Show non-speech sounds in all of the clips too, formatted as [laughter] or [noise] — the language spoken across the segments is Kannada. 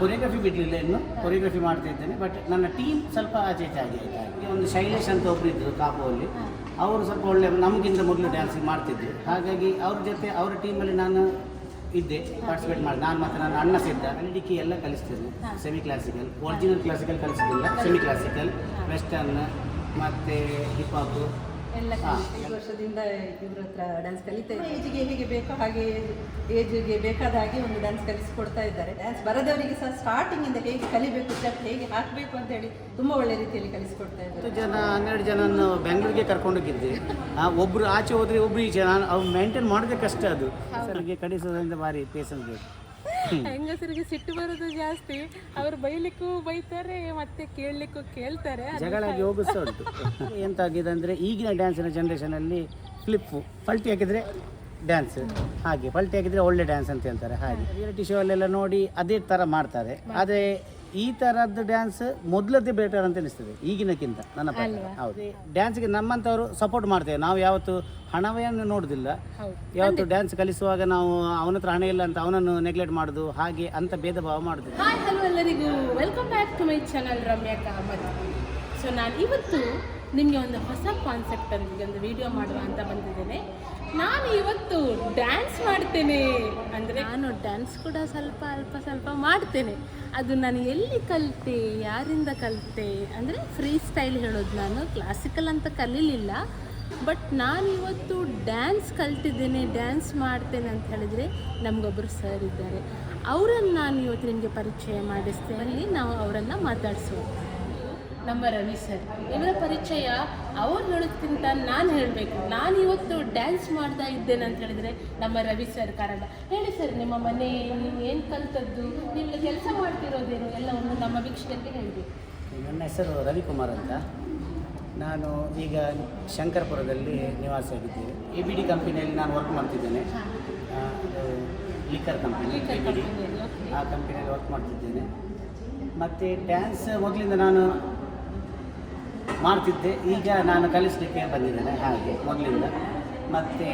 ಕೊರಿಯೋಗ್ರಫಿ ಬಿಡಲಿಲ್ಲ ಇನ್ನು ಕೊರಿಯೋಗ್ರಫಿ ಮಾಡ್ತಾ ಇದ್ದೇನೆ. ಬಟ್ ನನ್ನ ಟೀಮ್ ಸ್ವಲ್ಪ ಆಚೆ ಈಚೆ ಆಗಿ ಆಯ್ತು. ಒಂದು ಶೈಲೇಶ್ ಅಂತ ಒಬ್ರು ಇದ್ರು ಕಾಪುವಲ್ಲಿ. ಅವರು ಸ್ವಲ್ಪ ಒಳ್ಳೆ ನಮಗಿಂತ ಮೊದಲು ಡ್ಯಾನ್ಸಿಂಗ್ ಮಾಡ್ತಿದ್ರು. ಹಾಗಾಗಿ ಅವ್ರ ಜೊತೆ ಅವರ ಟೀಮಲ್ಲಿ ನಾನು ಇದ್ದೆ ಪಾರ್ಟಿಸಿಪೇಟ್ ಮಾಡಿ. ನಾನು ಮತ್ತು ನನ್ನ ಅಣ್ಣ ಸಿದ್ಧ ಅಲ್ಲಿಡಿಕೆ ಎಲ್ಲ ಕಲಿಸ್ತಿದ್ದೆ ಸೆಮಿ ಕ್ಲಾಸಿಕಲ್ ಒರಿಜಿನಲ್ ಕ್ಲಾಸಿಕಲ್ ಕಲಿಸಿದ್ದಿಲ್ಲ. ಸೆಮಿ ಕ್ಲಾಸಿಕಲ್ ವೆಸ್ಟರ್ನ್ ಮತ್ತು ಹಿಪ್ ಹಾಪ್ ಎಲ್ಲ. ಐದು ವರ್ಷದಿಂದ ಇವ್ರ ಹತ್ರ ಡ್ಯಾನ್ಸ್ ಕಲಿತಾ ಇದ್ದಾರೆ. ಏಜ್ಗೆ ಹೇಗೆ ಬೇಕೋ ಹಾಗೆ ಏಜ್ಗೆ ಬೇಕಾದ ಹಾಗೆ ಒಂದು ಡ್ಯಾನ್ಸ್ ಕಲಿಸಿಕೊಡ್ತಾ ಇದ್ದಾರೆ. ಡ್ಯಾನ್ಸ್ ಬರದವರಿಗೆ ಸಹ ಸ್ಟಾರ್ಟಿಂಗ್ ಇಂದ ಹೇಗೆ ಕಲಿಬೇಕು ಸ್ಟೆಪ್ ಹೇಗೆ ಹಾಕಬೇಕು ಅಂತ ಹೇಳಿ ತುಂಬಾ ಒಳ್ಳೆ ರೀತಿಯಲ್ಲಿ ಕಲಿಸಿಕೊಡ್ತಾ ಇದ್ದಾರೆ. ಹತ್ತು ಜನ ಹನ್ನೆರಡು ಜನನ ಬೆಂಗಳೂರಿಗೆ ಕರ್ಕೊಂಡೋಗಿದ್ದೆ ಆ, ಒಬ್ರು ಆಚೆ ಹೋದ್ರೆ ಒಬ್ರು ಈಚೆ ನಾನು ಅವ್ರು ಮೇಂಟೈನ್ ಮಾಡೋದೇ ಕಷ್ಟ ಅದು. ಕಡಿಸೋದ್ರಿಂದ ಭಾರಿ ಪೇಷನ್ಸ್ ಬೇಕು ಹೆಂಗಸರಿಗೆ ಸಿಟ್ಟು ಬರೋದು ಜಾಸ್ತಿ ಅವ್ರು ಬೈಲಿಕ್ಕೂ ಬೈತಾರೆ ಮತ್ತೆ ಕೇಳಲಿಕ್ಕೂ ಕೇಳ್ತಾರೆ ಜಗಳ ಹೋಗುಸ ಉಂಟು. [laughs] ಎಂತಾಗಿದೆ ಅಂದರೆ ಈಗಿನ ಡ್ಯಾನ್ಸಿನ ಜನ್ರೇಷನಲ್ಲಿ ಫ್ಲಿಪ್ ಪಲ್ಟಿ ಹಾಕಿದರೆ ಡ್ಯಾನ್ಸ್ ಹಾಗೆ ಪಲ್ಟಿ ಹಾಕಿದರೆ ಒಳ್ಳೆ ಡ್ಯಾನ್ಸ್ ಅಂತ ಹೇಳ್ತಾರೆ ಹಾಗೆ. ರಿಯಾಲಿಟಿ ಶೋ ಅಲ್ಲೆಲ್ಲ ನೋಡಿ ಅದೇ ಥರ ಮಾಡ್ತಾರೆ. ಆದರೆ ಈ ತರದ್ದು ಡ್ಯಾನ್ಸ್ ಮೊದಲದ್ದೇ ಬೆಟರ್ ಅಂತ ಅನಿಸ್ತದೆ ಈಗಿನಕ್ಕಿಂತ ನನ್ನ ಪ್ರಕಾರ. ಹೌದು. ಡ್ಯಾನ್ಸ್ಗೆ ನಮ್ಮಂಥವ್ರು ಸಪೋರ್ಟ್ ಮಾಡ್ತೇವೆ. ನಾವು ಯಾವತ್ತು ಹಣವನ್ನು ನೋಡುದಿಲ್ಲ. ಯಾವತ್ತು ಡ್ಯಾನ್ಸ್ ಕಲಿಸುವಾಗ ನಾವು ಅವನ ಹತ್ರ ಹಣ ಇಲ್ಲ ಅಂತ ಅವನನ್ನು ನೆಗ್ಲೆಕ್ಟ್ ಮಾಡುದು ಹಾಗೆ ಅಂತ ಭೇದ ಭಾವ ಮಾಡುದು. ಹಾಯ್ ಹಲೋ ಎಲ್ಲರಿಗೂ. Welcome back to my channel Ramya Kamath so ನಾನು ಇವತ್ತು ನಿಮಗೆ ಒಂದು ಹೊಸ ಕಾನ್ಸೆಪ್ಟ್ ನಿಮಗೆ ಒಂದು ವಿಡಿಯೋ ಮಾಡುವ ಅಂತ ಬಂದಿದ್ದೇನೆ. ನಾನು ಇವತ್ತು ಡ್ಯಾನ್ಸ್ ಮಾಡ್ತೇನೆ ಅಂದರೆ ನಾನು ಡ್ಯಾನ್ಸ್ ಕೂಡ ಸ್ವಲ್ಪ ಅಲ್ಪ ಸ್ವಲ್ಪ ಮಾಡ್ತೇನೆ. ಅದು ನಾನು ಎಲ್ಲಿ ಕಲಿತೆ, ಯಾರಿಂದ ಕಲಿತೆ ಅಂದರೆ ಫ್ರೀ ಸ್ಟೈಲ್ ಹೇಳೋದು ನಾನು. ಕ್ಲಾಸಿಕಲ್ ಅಂತ ಕಲೀಲಿಲ್ಲ. ಬಟ್ ನಾನು ಇವತ್ತು ಡ್ಯಾನ್ಸ್ ಕಲ್ತಿದ್ದೇನೆ ಡ್ಯಾನ್ಸ್ ಮಾಡ್ತೇನೆ ಅಂತ ಹೇಳಿದರೆ ನಮಗೊಬ್ಬರು ಸರ್ ಇದ್ದಾರೆ. ಅವರನ್ನು ನಾನು ಇವತ್ತು ನಿಮಗೆ ಪರಿಚಯ ಮಾಡಿಸ್ತೇನೆ. ಅಲ್ಲಿ ನಾವು ಅವರನ್ನು ಮಾತಾಡಿಸುವ ನಮ್ಮ ರವಿ ಸರ್. ಇವರ ಪರಿಚಯ ಅವ್ರು ಹೇಳೋದಕ್ಕಿಂತ ನಾನು ಹೇಳಬೇಕು. ನಾನು ಇವತ್ತು ಡ್ಯಾನ್ಸ್ ಮಾಡ್ತಾ ಇದ್ದೇನೆ ಅಂತ ಹೇಳಿದರೆ ನಮ್ಮ ರವಿ ಸರ್ ಕಾರಣ. ಹೇಳಿ ಸರ್ ನಿಮ್ಮ ಮನೆ ನೀವು ಏನು ಕಲ್ತದ್ದು? ನಿಮ್ಮ ಕೆಲಸ ಮಾಡ್ತಿರೋದೇನು? ಎಲ್ಲವನ್ನು ನಮ್ಮ ವೀಕ್ಷಕರಿಗೆ ಹೇಳಬೇಕು ನನ್ನ ಹೆಸರು ರವಿಕುಮಾರ್ ಅಂತ. ನಾನು ಈಗ ಶಂಕರಪುರದಲ್ಲಿ ಆಗಿದ್ದೇನೆ ಎ ಬಿ ಡಿ ಕಂಪನಿಯಲ್ಲಿ ನಾನು ವರ್ಕ್ ಮಾಡ್ತಿದ್ದೇನೆ. Liquor company A B D ಆ ಕಂಪನಿಯಲ್ಲಿ ವರ್ಕ್ ಮಾಡ್ತಿದ್ದೇನೆ. ಮತ್ತು ಡ್ಯಾನ್ಸ್ ಮೊದಲಿಂದ ನಾನು ಮಾಡ್ತಿದ್ದೆ. ಈಗ ನಾನು ಕಲಿಸಲಿಕ್ಕೆ ಬಂದಿದ್ದೇನೆ ಹಾಗೆ, ಮೊದಲಿಂದ. ಮತ್ತು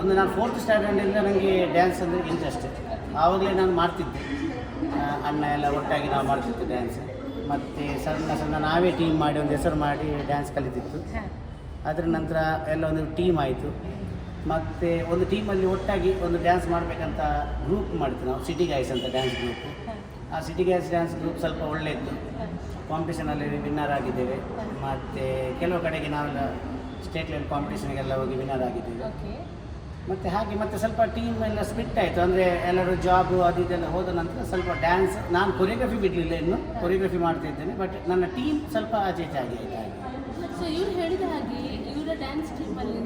ಒಂದು ನಾನು ಫೋರ್ತ್ ಸ್ಟ್ಯಾಂಡರ್ಡಿಂದ ನನಗೆ ಡ್ಯಾನ್ಸ್ ಅಂದರೆ ಇಂಟ್ರೆಸ್ಟ್ ಆವಾಗಲೇ ನಾನು ಮಾಡ್ತಿದ್ದೆ. ಅಣ್ಣ ಎಲ್ಲ ಒಟ್ಟಾಗಿ ನಾವು ಮಾಡ್ತಿದ್ದೆ ಡ್ಯಾನ್ಸ್ ಮತ್ತು ಸಣ್ಣ ಸಣ್ಣ ನಾವೇ ಟೀಮ್ ಮಾಡಿ, ಒಂದು ಹೆಸರು ಮಾಡಿ ಡ್ಯಾನ್ಸ್ ಕಲಿತಿತ್ತು. ಅದರ ನಂತರ ಎಲ್ಲ ಒಂದು ಟೀಮ್ ಆಯಿತು. ಮತ್ತು ಒಂದು ಟೀಮಲ್ಲಿ ಒಟ್ಟಾಗಿ ಒಂದು ಡ್ಯಾನ್ಸ್ ಮಾಡಬೇಕಂತ ಗ್ರೂಪ್ ಮಾಡ್ತೀವಿ ನಾವು ಸಿಟಿ ಗಾಯ್ಸ್ ಅಂತ ಡ್ಯಾನ್ಸ್ ಗ್ರೂಪ್ ಆ ಸಿಟಿ ಗೈಸ್ ಡ್ಯಾನ್ಸ್ ಗ್ರೂಪ್ ಸ್ವಲ್ಪ ಒಳ್ಳೆಯದು ಕಾಂಪಿಟೇಷನಲ್ಲಿ ವಿನ್ನರ್ ಆಗಿದ್ದೇವೆ. ಮತ್ತು ಕೆಲವು ಕಡೆಗೆ ನಾವೆಲ್ಲ ಸ್ಟೇಟ್ ಲೆವೆಲ್ ಕಾಂಪಿಟೇಷನ್ಗೆಲ್ಲ ಹೋಗಿ ವಿನ್ನರ್ ಆಗಿದ್ದೇವೆ. ಓಕೆ ಮತ್ತು ಹಾಗೆ ಮತ್ತೆ ಸ್ವಲ್ಪ ಟೀಮ್ ಎಲ್ಲ ಸ್ಪಿಟ್ ಆಯಿತು. ಅಂದರೆ ಎಲ್ಲರೂ ಜಾಬ್ ಅದು ಇದೆಲ್ಲ ಹೋದ ನಂತರ ಸ್ವಲ್ಪ ಡ್ಯಾನ್ಸ್ ನಾನು ಕೊರಿಯೋಗ್ರಫಿ ಬಿಡಲಿಲ್ಲ ಇನ್ನು. ಕೊರಿಯೋಗ್ರಫಿ ಮಾಡ್ತಿದ್ದೇನೆ ಬಟ್ ನನ್ನ ಟೀಮ್ ಸ್ವಲ್ಪ ಆಚೆ ಆಗಿ ಆಯಿತು ಹಾಗೆ. ಸೊ ಇವ್ರು ಹೇಳಿದ ಹಾಗೆ ಇವರ ಡ್ಯಾನ್ಸ್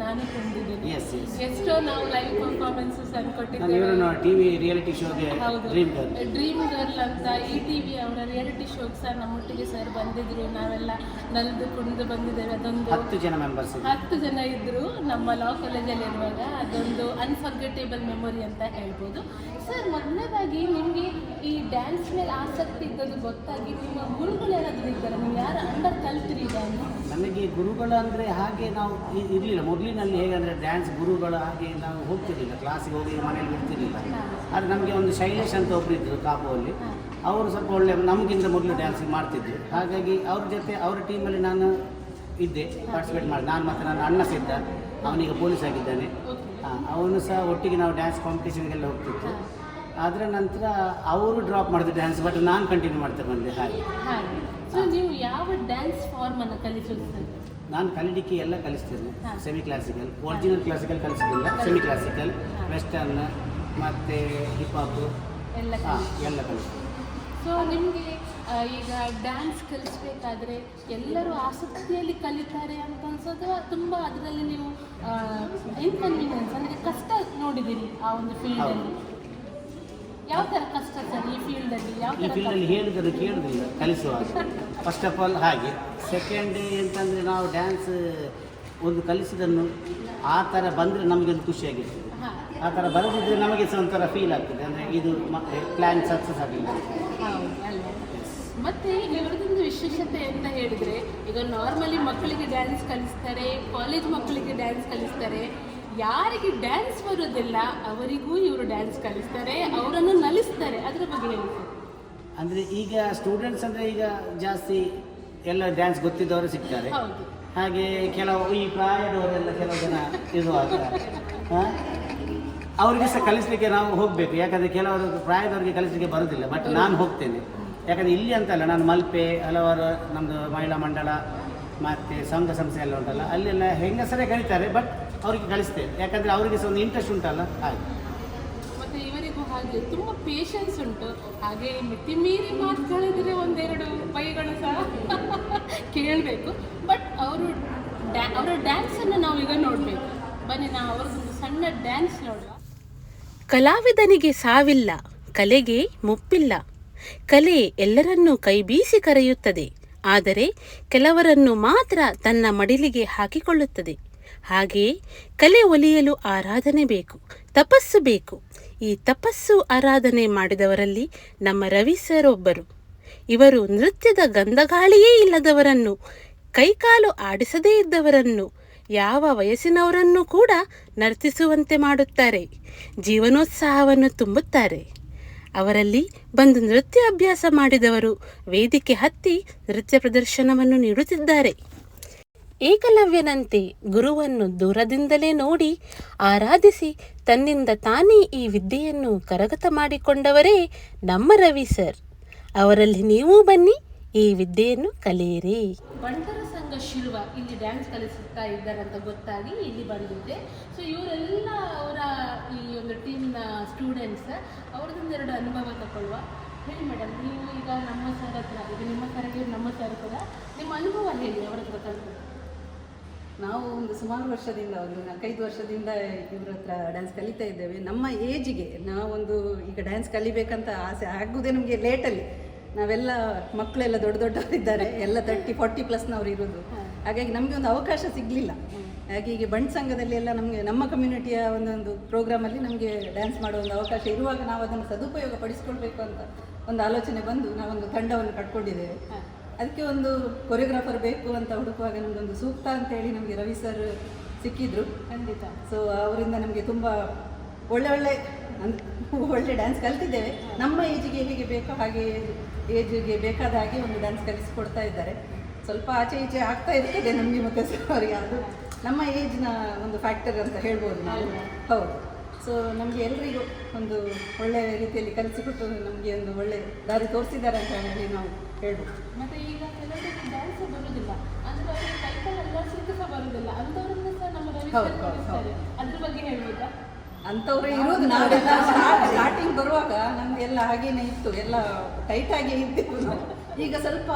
ನಾನು ಕೊಂಡಿದ್ದೀನಿ ಎಸ್ ಎಸ್ ಎಷ್ಟೋ ನಾವು ಲೈವ್ ಪರ್ಫಾರ್ಮೆನ್ಸಸ್ ಅನ್ನು ಕೊಟ್ಟಿದ್ದೇವೆ ಟಿ ವಿ ರಿಯಾಲಿಟಿ ಶೋಗೆ ಡ್ರೀಮ್ ಗರ್ಲ್ ಡ್ರೀಮ್ ಗರ್ಲ್ ಅಂತ ಈ ಟಿ ವಿ ಅವರ ರಿಯಾಲಿಟಿ ಶೋಗೆ ಸರ್ ನಮ್ಮೊಟ್ಟಿಗೆ ಸರ್ ಬಂದಿದ್ರು. ನಾವೆಲ್ಲ ನಲ್ದು ಕುಣಿದು ಬಂದಿದ್ದೇವೆ. ಅದೊಂದು ಹತ್ತು ಜನ ಮೆಂಬರ್ಸ್ ಹತ್ತು ಜನ ಇದ್ರು ನಮ್ಮ ಲಾ ಕಾಲೇಜಲ್ಲಿ ಇರುವಾಗ. ಅದೊಂದು ಅನ್ಫರ್ಗೆಟೇಬಲ್ ಮೆಮೊರಿ ಅಂತ ಹೇಳ್ಬೋದು. ಸರ್ ಮೊದಲನೇದಾಗಿ ನಿಮಗೆ ಈ ಡ್ಯಾನ್ಸ್ ಮೇಲೆ ಆಸಕ್ತಿ ಇದ್ದದ್ದು ಗೊತ್ತಾಗಿ ನಿಮ್ಮ ಗುರುಗಳು ಯಾರಾದರೂ ಇದ್ದಾರೆ? ನೀವು ಯಾರು ಅಂಡರ್ ಕಲ್ತಿರಿ ಡ್ಯಾನ್ಸ್ ನಮಗೆ ಗುರುಗಳು ಅಂದರೆ ಹಾಗೆ ನಾವು ಇರಲಿಲ್ಲ. ಮೊದಲಿನಲ್ಲಿ ಹೇಗಂದರೆ ಡ್ಯಾನ್ಸ್ ಗುರುಗಳು ಹಾಗೆ ನಾವು ಹೋಗ್ತಿರ್ಲಿಲ್ಲ. ಕ್ಲಾಸಿಗೆ ಹೋಗಿ ಮನೇಲಿ ಬಿಡ್ತಿರ್ಲಿಲ್ಲ. ಆದರೆ ನಮಗೆ ಒಂದು ಶೈಲೇಶ್ ಅಂತ ಒಬ್ಬರು ಇದ್ದರು ಕಾಪುವಲ್ಲಿ. ಅವರು ಸ್ವಲ್ಪ ಒಳ್ಳೆ, ನಮಗಿಂತ ಮೊದಲು ಡ್ಯಾನ್ಸ್ ಮಾಡ್ತಿದ್ರು. ಹಾಗಾಗಿ ಅವ್ರ ಜೊತೆ, ಅವರ ಟೀಮಲ್ಲಿ ನಾನು ಇದ್ದೆ ಪಾರ್ಟಿಸಿಪೇಟ್ ಮಾಡಿ ನಾನು ಮತ್ತು ನನ್ನ ಅಣ್ಣ ಸಿದ್ದ ಅವನೀಗ ಪೊಲೀಸ್ ಆಗಿದ್ದಾನೆ. ಅವನು ಸಹ ಒಟ್ಟಿಗೆ ನಾವು ಡ್ಯಾನ್ಸ್ ಕಾಂಪಿಟೇಷನ್ಗೆಲ್ಲ ಹೋಗ್ತಿತ್ತು. ಅದರ ನಂತರ ಅವರು ಡ್ರಾಪ್ ಮಾಡಿದ್ರು ಡ್ಯಾನ್ಸ್ ಬಟ್ ನಾನು ಕಂಟಿನ್ಯೂ ಮಾಡ್ತಾ ಬಂದೆ ಹಾಗೆ. ಹಾಗೆ. ಸೊ ನೀವು ಯಾವ ಡ್ಯಾನ್ಸ್ ಫಾರ್ಮ್ ಅನ್ನು ಕಲಿಸೋದು ಸರ್ ನಾನು ಕಲಿಲಿಕ್ಕೆ ಎಲ್ಲ ಕಲಿಸ್ತೇನೆ ಸೆಮಿ ಕ್ಲಾಸಿಕಲ್ ಒರಿಜಿನಲ್ ಕ್ಲಾಸಿಕಲ್ ಕಲಿಸೋದಿಲ್ಲ ಸೆಮಿ ಕ್ಲಾಸಿಕಲ್ ವೆಸ್ಟರ್ನ್ ಮತ್ತು ಹಿಪ್ ಹಾಪ್ ಎಲ್ಲ ಎಲ್ಲ ಕಲಿಸ್ತೇನೆ ಸೊ ನಿಮಗೆ ಈಗ ಡ್ಯಾನ್ಸ್ ಕಲಿಸ್ಬೇಕಾದ್ರೆ ಎಲ್ಲರೂ ಆಸಕ್ತಿಯಲ್ಲಿ ಕಲಿತಾರೆ ಅಂತ ಅನ್ಸೋದು ತುಂಬ ಅದರಲ್ಲಿ ನೀವು ಇನ್ಕನ್ವೀನಿಯನ್ಸ್ ಅಂದರೆ ಕಷ್ಟ ನೋಡಿದ್ದೀರಿ ಆ ಒಂದು ಫೀಲ್ಡಲ್ಲಿ ಯಾವ ಥರ ಕಷ್ಟ ಸರ್ ಈ ಫೀಲ್ಡಲ್ಲಿ ಯಾವ ಈ ಥರ ಫೀಲ್ಡಲ್ಲಿ ಹೇಳಿದ್ರೆ ಕೇಳುವುದಿಲ್ಲ ಕಲಿಸುವಾಗ. ಫಸ್ಟ್ ಆಫ್ ಆಲ್ ಹಾಗೆ. ಸೆಕೆಂಡ್ ಎಂತಂದರೆ ನಾವು ಡ್ಯಾನ್ಸ್ ಒಂದು ಕಲಿಸಿದನ್ನು ಆ ಥರ ಬಂದರೆ ನಮಗೊಂದು ಖುಷಿಯಾಗಿರ್ತದೆ ಆ ಥರ ಬರದಿದ್ದರೆ ನಮಗೆ ಸಹ ಒಂಥರ ಫೀಲ್ ಆಗ್ತದೆ. ಅಂದರೆ ಇದು ಪ್ಲ್ಯಾನ್ ಸಕ್ಸಸ್ ಆಗಿಲ್ಲ. ಹೌದು ಅಲ್ವಾ ಮತ್ತೆ ಇವರದೊಂದು ವಿಶೇಷತೆ ಅಂತ ಹೇಳಿದ್ರೆ ಈಗ ನಾರ್ಮಲಿ ಮಕ್ಕಳಿಗೆ ಡ್ಯಾನ್ಸ್ ಕಲಿಸ್ತಾರೆ ಕಾಲೇಜ್ ಮಕ್ಕಳಿಗೆ ಡ್ಯಾನ್ಸ್ ಕಲಿಸ್ತಾರೆ. ಯಾರಿಗೆ ಡ್ಯಾನ್ಸ್ ಬರೋದಿಲ್ಲ ಅವರಿಗೂ ಇವರು ಡ್ಯಾನ್ಸ್ ಕಲಿಸ್ತಾರೆ ಅವರನ್ನು ನಲಿಸ್ತಾರೆ. ಅದರ ಬಗ್ಗೆ ಹೇಳಿ ಸರ್ ಅಂದರೆ ಈಗ ಸ್ಟೂಡೆಂಟ್ಸ್ ಅಂದರೆ ಈಗ ಜಾಸ್ತಿ ಎಲ್ಲ ಡ್ಯಾನ್ಸ್ ಗೊತ್ತಿದ್ದವರು ಸಿಗ್ತಾರೆ. ಹೌದು. ಹಾಗೆ ಕೆಲವು ಈ ಪ್ರಾಯದವರೆಲ್ಲ ಕೆಲವು ಜನ ಇರುವಾಗ ಅವರಿಗೆ ಸಹ ಕಲಿಸಲಿಕ್ಕೆ ನಾವು ಹೋಗಬೇಕು. ಯಾಕಂದರೆ ಕೆಲವರು ಪ್ರಾಯದವರಿಗೆ ಕಲಿಸ್ಲಿಕ್ಕೆ ಬರೋದಿಲ್ಲ ಬಟ್ ನಾನು ಹೋಗ್ತೇನೆ. ಯಾಕಂದರೆ ಇಲ್ಲಿ ಅಂತಲ್ಲ ನಾನು ಮಲ್ಪೆ ಹಲವಾರು ನಮ್ಮದು ಮಹಿಳಾ ಮಂಡಳ ಮತ್ತು ಸಂಘ ಸಂಸ್ಥೆ ಎಲ್ಲ ಉಂಟಲ್ಲ ಅಲ್ಲೆಲ್ಲ ಹೆಂಗಸರೇ ಕಲಿತಾರೆ ಬಟ್ ಅವರಿಗೆ ಕಳಿಸ್ತೇನೆ ಯಾಕಂದ್ರೆ ಅವರಿಗೆ ಸಹ ಒಂದು ಇಂಟ್ರೆಸ್ಟ್ ಉಂಟಲ್ಲ ಹಾಗೆ. ಮತ್ತೆ ಇವರಿಗೂ ಹಾಗೆ ತುಂಬ ಪೇಷನ್ಸ್ ಉಂಟು. ಹಾಗೆ ಮಿತಿ ಮೀರಿ ಮಾತುಗಳಿದ್ರೆ ಒಂದೆರಡು ಬೈಗಳು ಸಹ [laughs] ಕೇಳಬೇಕು. ಬಟ್ ಅವರು ಡ್ಯಾ ಅವರ ಡ್ಯಾನ್ಸನ್ನು ನಾವೀಗ ನೋಡಬೇಕು. ಬನ್ನಿ ನಾವು ಅವ್ರದ್ದೊಂದು ಸಣ್ಣ ಡ್ಯಾನ್ಸ್ ನೋಡುವ. ಕಲಾವಿದನಿಗೆ ಸಾವಿಲ್ಲ ಕಲೆಗೆ ಮುಪ್ಪಿಲ್ಲ. ಕಲೆ ಎಲ್ಲರನ್ನೂ ಕೈಬೀಸಿ ಕರೆಯುತ್ತದೆ. ಆದರೆ ಕೆಲವರನ್ನು ಮಾತ್ರ ತನ್ನ ಮಡಿಲಿಗೆ ಹಾಕಿಕೊಳ್ಳುತ್ತದೆ. ಹಾಗೆಯೇ ಕಲೆ ಒಲಿಯಲು ಆರಾಧನೆ ಬೇಕು, ತಪಸ್ಸು ಬೇಕು. ಈ ತಪಸ್ಸು ಆರಾಧನೆ ಮಾಡಿದವರಲ್ಲಿ ನಮ್ಮ ರವಿ ಸರ್ ಒಬ್ಬರು ಇವರು ನೃತ್ಯದ ಗಂಧಗಾಳಿಯೇ ಇಲ್ಲದವರನ್ನು, ಕೈಕಾಲು ಆಡಿಸದೇ ಇದ್ದವರನ್ನು, ಯಾವ ವಯಸ್ಸಿನವರನ್ನು ಕೂಡ ನರ್ತಿಸುವಂತೆ ಮಾಡುತ್ತಾರೆ, ಜೀವನೋತ್ಸಾಹವನ್ನು ತುಂಬುತ್ತಾರೆ. ಅವರಲ್ಲಿ ಬಂದು ನೃತ್ಯ ಅಭ್ಯಾಸ ಮಾಡಿದವರು ವೇದಿಕೆ ಹತ್ತಿ ನೃತ್ಯ ಪ್ರದರ್ಶನವನ್ನು ನೀಡುತ್ತಿದ್ದಾರೆ. ಏಕಲವ್ಯನಂತೆ ಗುರುವನ್ನು ದೂರದಿಂದಲೇ ನೋಡಿ ಆರಾಧಿಸಿ ತನ್ನಿಂದ ತಾನೇ ಈ ವಿದ್ಯೆಯನ್ನು ಕರಗತ ಮಾಡಿಕೊಂಡವರೇ ನಮ್ಮ ರವಿ ಸರ್. ಅವರಲ್ಲಿ ನೀವೂ ಬನ್ನಿ, ಈ ವಿದ್ಯೆಯನ್ನು ಕಲಿಯಿರಿ. ಬಂಟರ ಸಂಘ ಶಿಲ್ವ ಇಲ್ಲಿ ಡ್ಯಾನ್ಸ್ ಕಲಿಸುತ್ತಾ ಇದ್ದಾರೆ ಅಂತ ಗೊತ್ತಾಗಿ ಇಲ್ಲಿ ಬಂದಿದ್ದೆ. ಸೊ ಇವರೆಲ್ಲ ಅವರ ಈ ಒಂದು ಟೀಮ್ನ ಸ್ಟೂಡೆಂಟ್ಸ್ ಅವ್ರದ್ದೊಂದೆರಡು ಅನುಭವ ತಗೊಳ್ಳುವ ಹೇಳಿ ಮೇಡಮ್ ನೀವು ಈಗ ನಮ್ಮ ಸರ್ ಹತ್ರ, ಈಗ ನಿಮ್ಮ ಸರಿಗೆ ನಮ್ಮ ಸರ್ ಕೂಡ ನಿಮ್ಮ ಅನುಭವ ಹೇಳಿ, ಅವರ ಹತ್ರ ನಾವು ಒಂದು ಸುಮಾರು ವರ್ಷದಿಂದ, ಒಂದು ನಾಲ್ಕೈದು ವರ್ಷದಿಂದ ಇವ್ರ ಹತ್ರ ಡ್ಯಾನ್ಸ್ ಕಲಿತಾ ಇದ್ದೇವೆ. ನಮ್ಮ ಏಜಿಗೆ ನಾವೊಂದು ಈಗ ಡ್ಯಾನ್ಸ್ ಕಲಿಬೇಕಂತ ಆಸೆ ಆಗುವುದೇ ನಮಗೆ ಲೇಟಲ್ಲಿ ನಾವೆಲ್ಲ ಮಕ್ಕಳೆಲ್ಲ ದೊಡ್ಡ ದೊಡ್ಡವರಿದ್ದಾರೆ, ಎಲ್ಲ ತರ್ಟಿ ಫಾರ್ಟಿ ಪ್ಲಸ್ನವ್ರು ಇರೋದು. ಹಾಗಾಗಿ ನಮಗೆ ಒಂದು ಅವಕಾಶ ಸಿಗಲಿಲ್ಲ. ಹಾಗೆ ಈಗ ಬಂಡ್ ಸಂಘದಲ್ಲಿ ಎಲ್ಲ ನಮಗೆ, ನಮ್ಮ ಕಮ್ಯುನಿಟಿಯ ಒಂದೊಂದು ಪ್ರೋಗ್ರಾಮಲ್ಲಿ ನಮಗೆ ಡ್ಯಾನ್ಸ್ ಮಾಡೋ ಒಂದು ಅವಕಾಶ ಇರುವಾಗ ನಾವು ಅದನ್ನು ಸದುಪಯೋಗ ಪಡಿಸ್ಕೊಳ್ಬೇಕು ಅಂತ ಒಂದು ಆಲೋಚನೆ ಬಂದು ನಾವೊಂದು ತಂಡವನ್ನು ಕಟ್ಕೊಂಡಿದ್ದೇವೆ. ಅದಕ್ಕೆ ಒಂದು ಕೊರಿಯೋಗ್ರಾಫರ್ ಬೇಕು ಅಂತ ಹುಡುಕುವಾಗ ನಮಗೊಂದು ಸೂಕ್ತ ಅಂತೇಳಿ ನಮಗೆ ರವಿ ಸರ್ ಸಿಕ್ಕಿದ್ರು. ಖಂಡಿತ. ಸೊ ಅವರಿಂದ ನಮಗೆ ತುಂಬ ಒಳ್ಳೆ ಒಳ್ಳೆ ಒಳ್ಳೆ ಡ್ಯಾನ್ಸ್ ಕಲ್ತಿದ್ದೇವೆ. ನಮ್ಮ ಏಜಿಗೆ ಹೇಗೆ ಬೇಕೋ ಹಾಗೆ ಏಜ್ಗೆ ಬೇಕಾದ ಹಾಗೆ ಒಂದು ಡ್ಯಾನ್ಸ್ ಕಲಿಸಿಕೊಡ್ತಾ ಇದ್ದಾರೆ. ಸ್ವಲ್ಪ ಆಚೆ ಈಚೆ ಆಗ್ತಾ ಇರ್ತದೆ ನಮಗೆ ಮತ್ತೆ ಅವರಿಗೆ ಅದು ನಮ್ಮ ಏಜ್ನ ಒಂದು ಫ್ಯಾಕ್ಟರ್ ಅಂತ ಹೇಳ್ಬೋದು ನಾವು. ಹೌದು. ಸೊ ನಮಗೆ ಎಲ್ರಿಗೂ ಒಂದು ಒಳ್ಳೆಯ ರೀತಿಯಲ್ಲಿ ಕಲಿಸಿಕೊಟ್ಟು ನಮಗೆ ಒಂದು ಒಳ್ಳೆ ದಾರಿ ತೋರಿಸಿದ್ದಾರೆ ಅಂತ ಹೇಳಿ ನಾವು ಹೇಳ್ಬೋದು ಮತ್ತೆ ಈಗ ಕೆಲವರಿಗೆ ಡ್ಯಾನ್ಸ್ ಬರುವುದಿಲ್ಲ ಅಂದ್ರೆ ಅವರಿಗೆ ಕೈಕಾಲೆಲ್ಲ ಸಿಕ್ಕ ಸಹ ಬರುವುದಿಲ್ಲ ಅಂಥವ್ರನ್ನ ಸಹ ನಮ್ಮ ರವಿ ಸರ್ ಅದ್ರ ಬಗ್ಗೆ ಹೇಳ್ಬೋದಾ ಅಂಥವ್ರು ಇರೋದು ನಾವೆಲ್ಲ ಸ್ಟಾರ್ಟಿಂಗ್ ಬರುವಾಗ ನಮ್ದು ಎಲ್ಲ ಹಾಗೇನೆ ಇತ್ತು. ಎಲ್ಲ ಟೈಟ್ ಆಗಿ ಇದ್ದಿತ್ತು ಈಗ ಸ್ವಲ್ಪ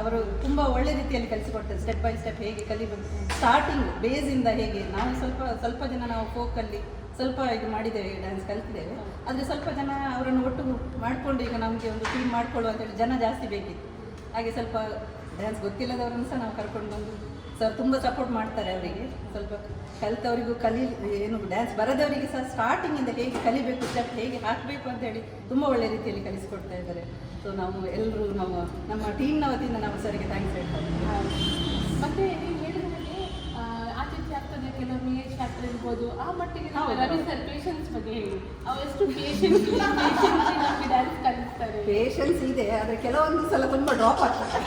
ಅವರು ತುಂಬ ಒಳ್ಳೆ ರೀತಿಯಲ್ಲಿ ಕಲಿಸಿಕೊಡ್ತಾರೆ. ಸ್ಟೆಪ್ ಬೈ ಸ್ಟೆಪ್ ಹೇಗೆ ಕಲಿಬೇಕು. ಸ್ಟಾರ್ಟಿಂಗ್ ಬೇಸಿಂದ ಹೇಗೆ? ನಾವು ಸ್ವಲ್ಪ ಸ್ವಲ್ಪ ದಿನ ನಾವು ಫೋಕಲ್ಲಿ ಸ್ವಲ್ಪ ಇದು ಮಾಡಿದ್ದೇವೆ ಡ್ಯಾನ್ಸ್ ಕಲ್ತಿದ್ದೇವೆ. ಆದರೆ ಸ್ವಲ್ಪ ಜನ ಅವರನ್ನು ಒಟ್ಟು ಮಾಡಿಕೊಂಡು ಈಗ ನಮಗೆ ಒಂದು ಟೀಮ್ ಮಾಡಿಕೊಳ್ಳುವ ಅಂತೇಳಿ ಜನ ಜಾಸ್ತಿ ಬೇಕಿತ್ತು. ಹಾಗೆ ಸ್ವಲ್ಪ ಡ್ಯಾನ್ಸ್ ಗೊತ್ತಿಲ್ಲದವ್ರನ್ನು ಸಹ ನಾವು ಕರ್ಕೊಂಡು ಬಂದು ಸರ್ ತುಂಬ ಸಪೋರ್ಟ್ ಮಾಡ್ತಾರೆ ಅವರಿಗೆ. ಸ್ವಲ್ಪ ಕಲಿತವರಿಗೂ ಕಲಿ, ಏನು ಡ್ಯಾನ್ಸ್ ಬರದವರಿಗೆ ಸಹ ಸ್ಟಾರ್ಟಿಂಗಿಂದ ಹೇಗೆ ಕಲಿಬೇಕು ಸ್ಟೆಪ್ ಹೇಗೆ ಹಾಕಬೇಕು ಅಂತ ಹೇಳಿ ತುಂಬ ಒಳ್ಳೆ ರೀತಿಯಲ್ಲಿ ಕಲಿಸ್ಕೊಡ್ತಾ ಇದ್ದಾರೆ. ಸೊ ನಾವು ಎಲ್ಲರೂ ನಾವು ನಮ್ಮ ಟೀಮ್ನ ವತಿಯಿಂದ ನಾವು ಸರಿಗೆ ಥ್ಯಾಂಕ್ಸ್ ಹೇಳ್ತಾ ಇದ್ದೀವಿ. ಮತ್ತೆ ನೀವು ಹೇಳಿದ ಹಾಗೆ ಆ, ಆತಿಥ್ಯ ಏಜ್ ಫ್ಯಾಕ್ಟರ್ ಇರ್ಬೋದು ಆ ಮಟ್ಟಿಗೆ ನಾವು. ರವಿ ಸರ್ ಪೇಷನ್ಸ್ ಬಗ್ಗೆ ಹೇಳಿ. ಅವಷ್ಟು ಪೇಷನ್ಸ್ ನಮಗೆ ಡ್ಯಾನ್ಸ್ ಕಲಿಸ್ತಾರೆ. ಪೇಷನ್ಸ್ ಇದೆ ಆದರೆ ಕೆಲವೊಂದು ಸಲ ತುಂಬ ಡ್ರಾಪ್ ಆಗ್ತದೆ.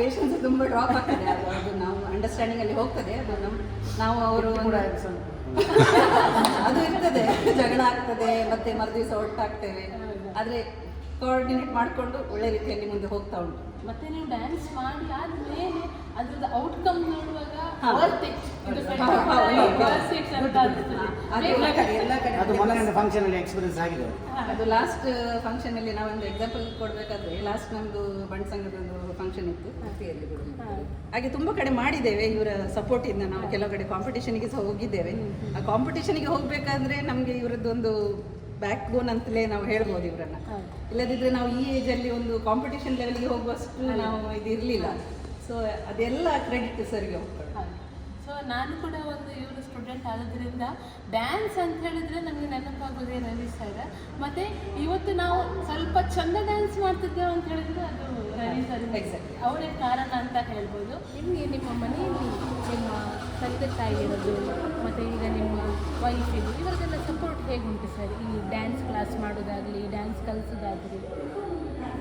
ಪೇಷನ್ಸ್ ತುಂಬ ಡ್ರಾಪ್ ಆಗ್ತದೆ. ಅದು ನಾವು ಅಂಡರ್ಸ್ಟ್ಯಾಂಡಿಂಗ್ ಅಲ್ಲಿ ಹೋಗ್ತದೆ ಅದು ನಮ್ಮ ನಾವು ಅವರು ಕೂಡ ಒಂದು ಅದು ಇರ್ತದೆ ಜಗಳ ಆಗ್ತದೆ ಮತ್ತೆ ಮರುದಿವಸ ಒಟ್ಟಾಗ್ತೇವೆ ಆದರೆ ಕೋಆರ್ಡಿನೇಟ್ ಮಾಡಿಕೊಂಡು ಒಳ್ಳೆ ರೀತಿಯಲ್ಲಿ ಮುಂದೆ ಹೋಗ್ತಾ ಉಂಟು. ಮತ್ತೆ ನೀವು ಡ್ಯಾನ್ಸ್ ಮಾಡಿ ಆದ್ಮೇಲೆ ಅದ್ರದ್ದು ಔಟ್ಕಮ್ ನೋಡುವಾಗ. ಅದು ಲಾಸ್ಟ್ ಫಂಕ್ಷನ್ ಎಲ್ಲ ಕಡೆ ಅದು ಮೊನ್ನೆ ಫಂಕ್ಷನಲ್ಲಿ ಎಕ್ಸ್ಪೀರಿಯನ್ಸ್ ಆಗಿದೆ. ಅದು ಲಾಸ್ಟ್ ಫಂಕ್ಷನಲ್ಲಿ ನಾವೊಂದು ಎಕ್ಸಾಂಪಲ್ ಕೊಡಬೇಕಾದ್ರೆ ಲಾಸ್ಟ್ ನಮ್ದು ಬಣ್ಣ ಸಂಘದೊಂದು ಫಂಕ್ಷನ್ ಇತ್ತು. ಹಾಗೆ ತುಂಬ ಕಡೆ ಮಾಡಿದ್ದೇವೆ ಇವರ ಸಪೋರ್ಟ್ ಇಂದ ನಾವು ಕೆಲವು ಕಡೆ ಕಾಂಪಿಟೇಷನ್ಗೆ ಸಹ ಹೋಗಿದ್ದೇವೆ. ಆ ಕಾಂಪಿಟೇಷನ್ಗೆ ಹೋಗ್ಬೇಕಾದ್ರೆ ನಮಗೆ ಇವರದ್ದೊಂದು ಬ್ಯಾಕ್ ಬೋನ್ ಅಂತಲೇ ನಾವು ಹೇಳ್ಬೋದು ಇವರನ್ನ. ಇಲ್ಲದಿದ್ದರೆ ನಾವು ಈ ಏಜಲ್ಲಿ ಒಂದು ಕಾಂಪಿಟೇಷನ್ ಲೆವೆಲ್ಗೆ ಹೋಗುವಷ್ಟು ನಾವು ಇದು ಇರಲಿಲ್ಲ ಸೊ ಅದೆಲ್ಲ ಕ್ರೆಡಿಟ್ ಸರ್ಗೆ ಹೋಗ್ತದೆ. ಸೊ ನಾನು ಕೂಡ ಒಂದು ಇವರು ಸ್ಟೂಡೆಂಟ್ ಆಗೋದ್ರಿಂದ ಡ್ಯಾನ್ಸ್ ಅಂತ ಹೇಳಿದ್ರೆ ನನಗೆ ನೆನಪಾಗೋದೇ ರವಿ ಸರ್ ಮತ್ತೆ ಇವತ್ತು ನಾವು ಸ್ವಲ್ಪ ಚಂದ ಡ್ಯಾನ್ಸ್ ಮಾಡ್ತಿದ್ದೇವೆ ಅಂತ ಹೇಳಿದ್ರೆ ಅದು ರವಿ ಸರ್. ಅವರೇ ಕಾರಣ ಅಂತ ಹೇಳ್ಬೋದು. ನಿಮಗೆ ನಿಮ್ಮ ಮನೆಯಲ್ಲಿ ನಿಮ್ಮ ತಂದೆ ತಾಯಿ ಇರೋದು ಮತ್ತು ಈಗ ನಿಮ್ಮ ವೈಫ್ ಇದು ಇವರದೆಲ್ಲ ಸಪೋರ್ಟ್ ಹೇಗುಂಟು ಸರ್ ಈ ಡ್ಯಾನ್ಸ್ ಕ್ಲಾಸ್ ಮಾಡೋದಾಗಲಿ ಡ್ಯಾನ್ಸ್ ಕಲಿಸೋದಾಗಲಿ?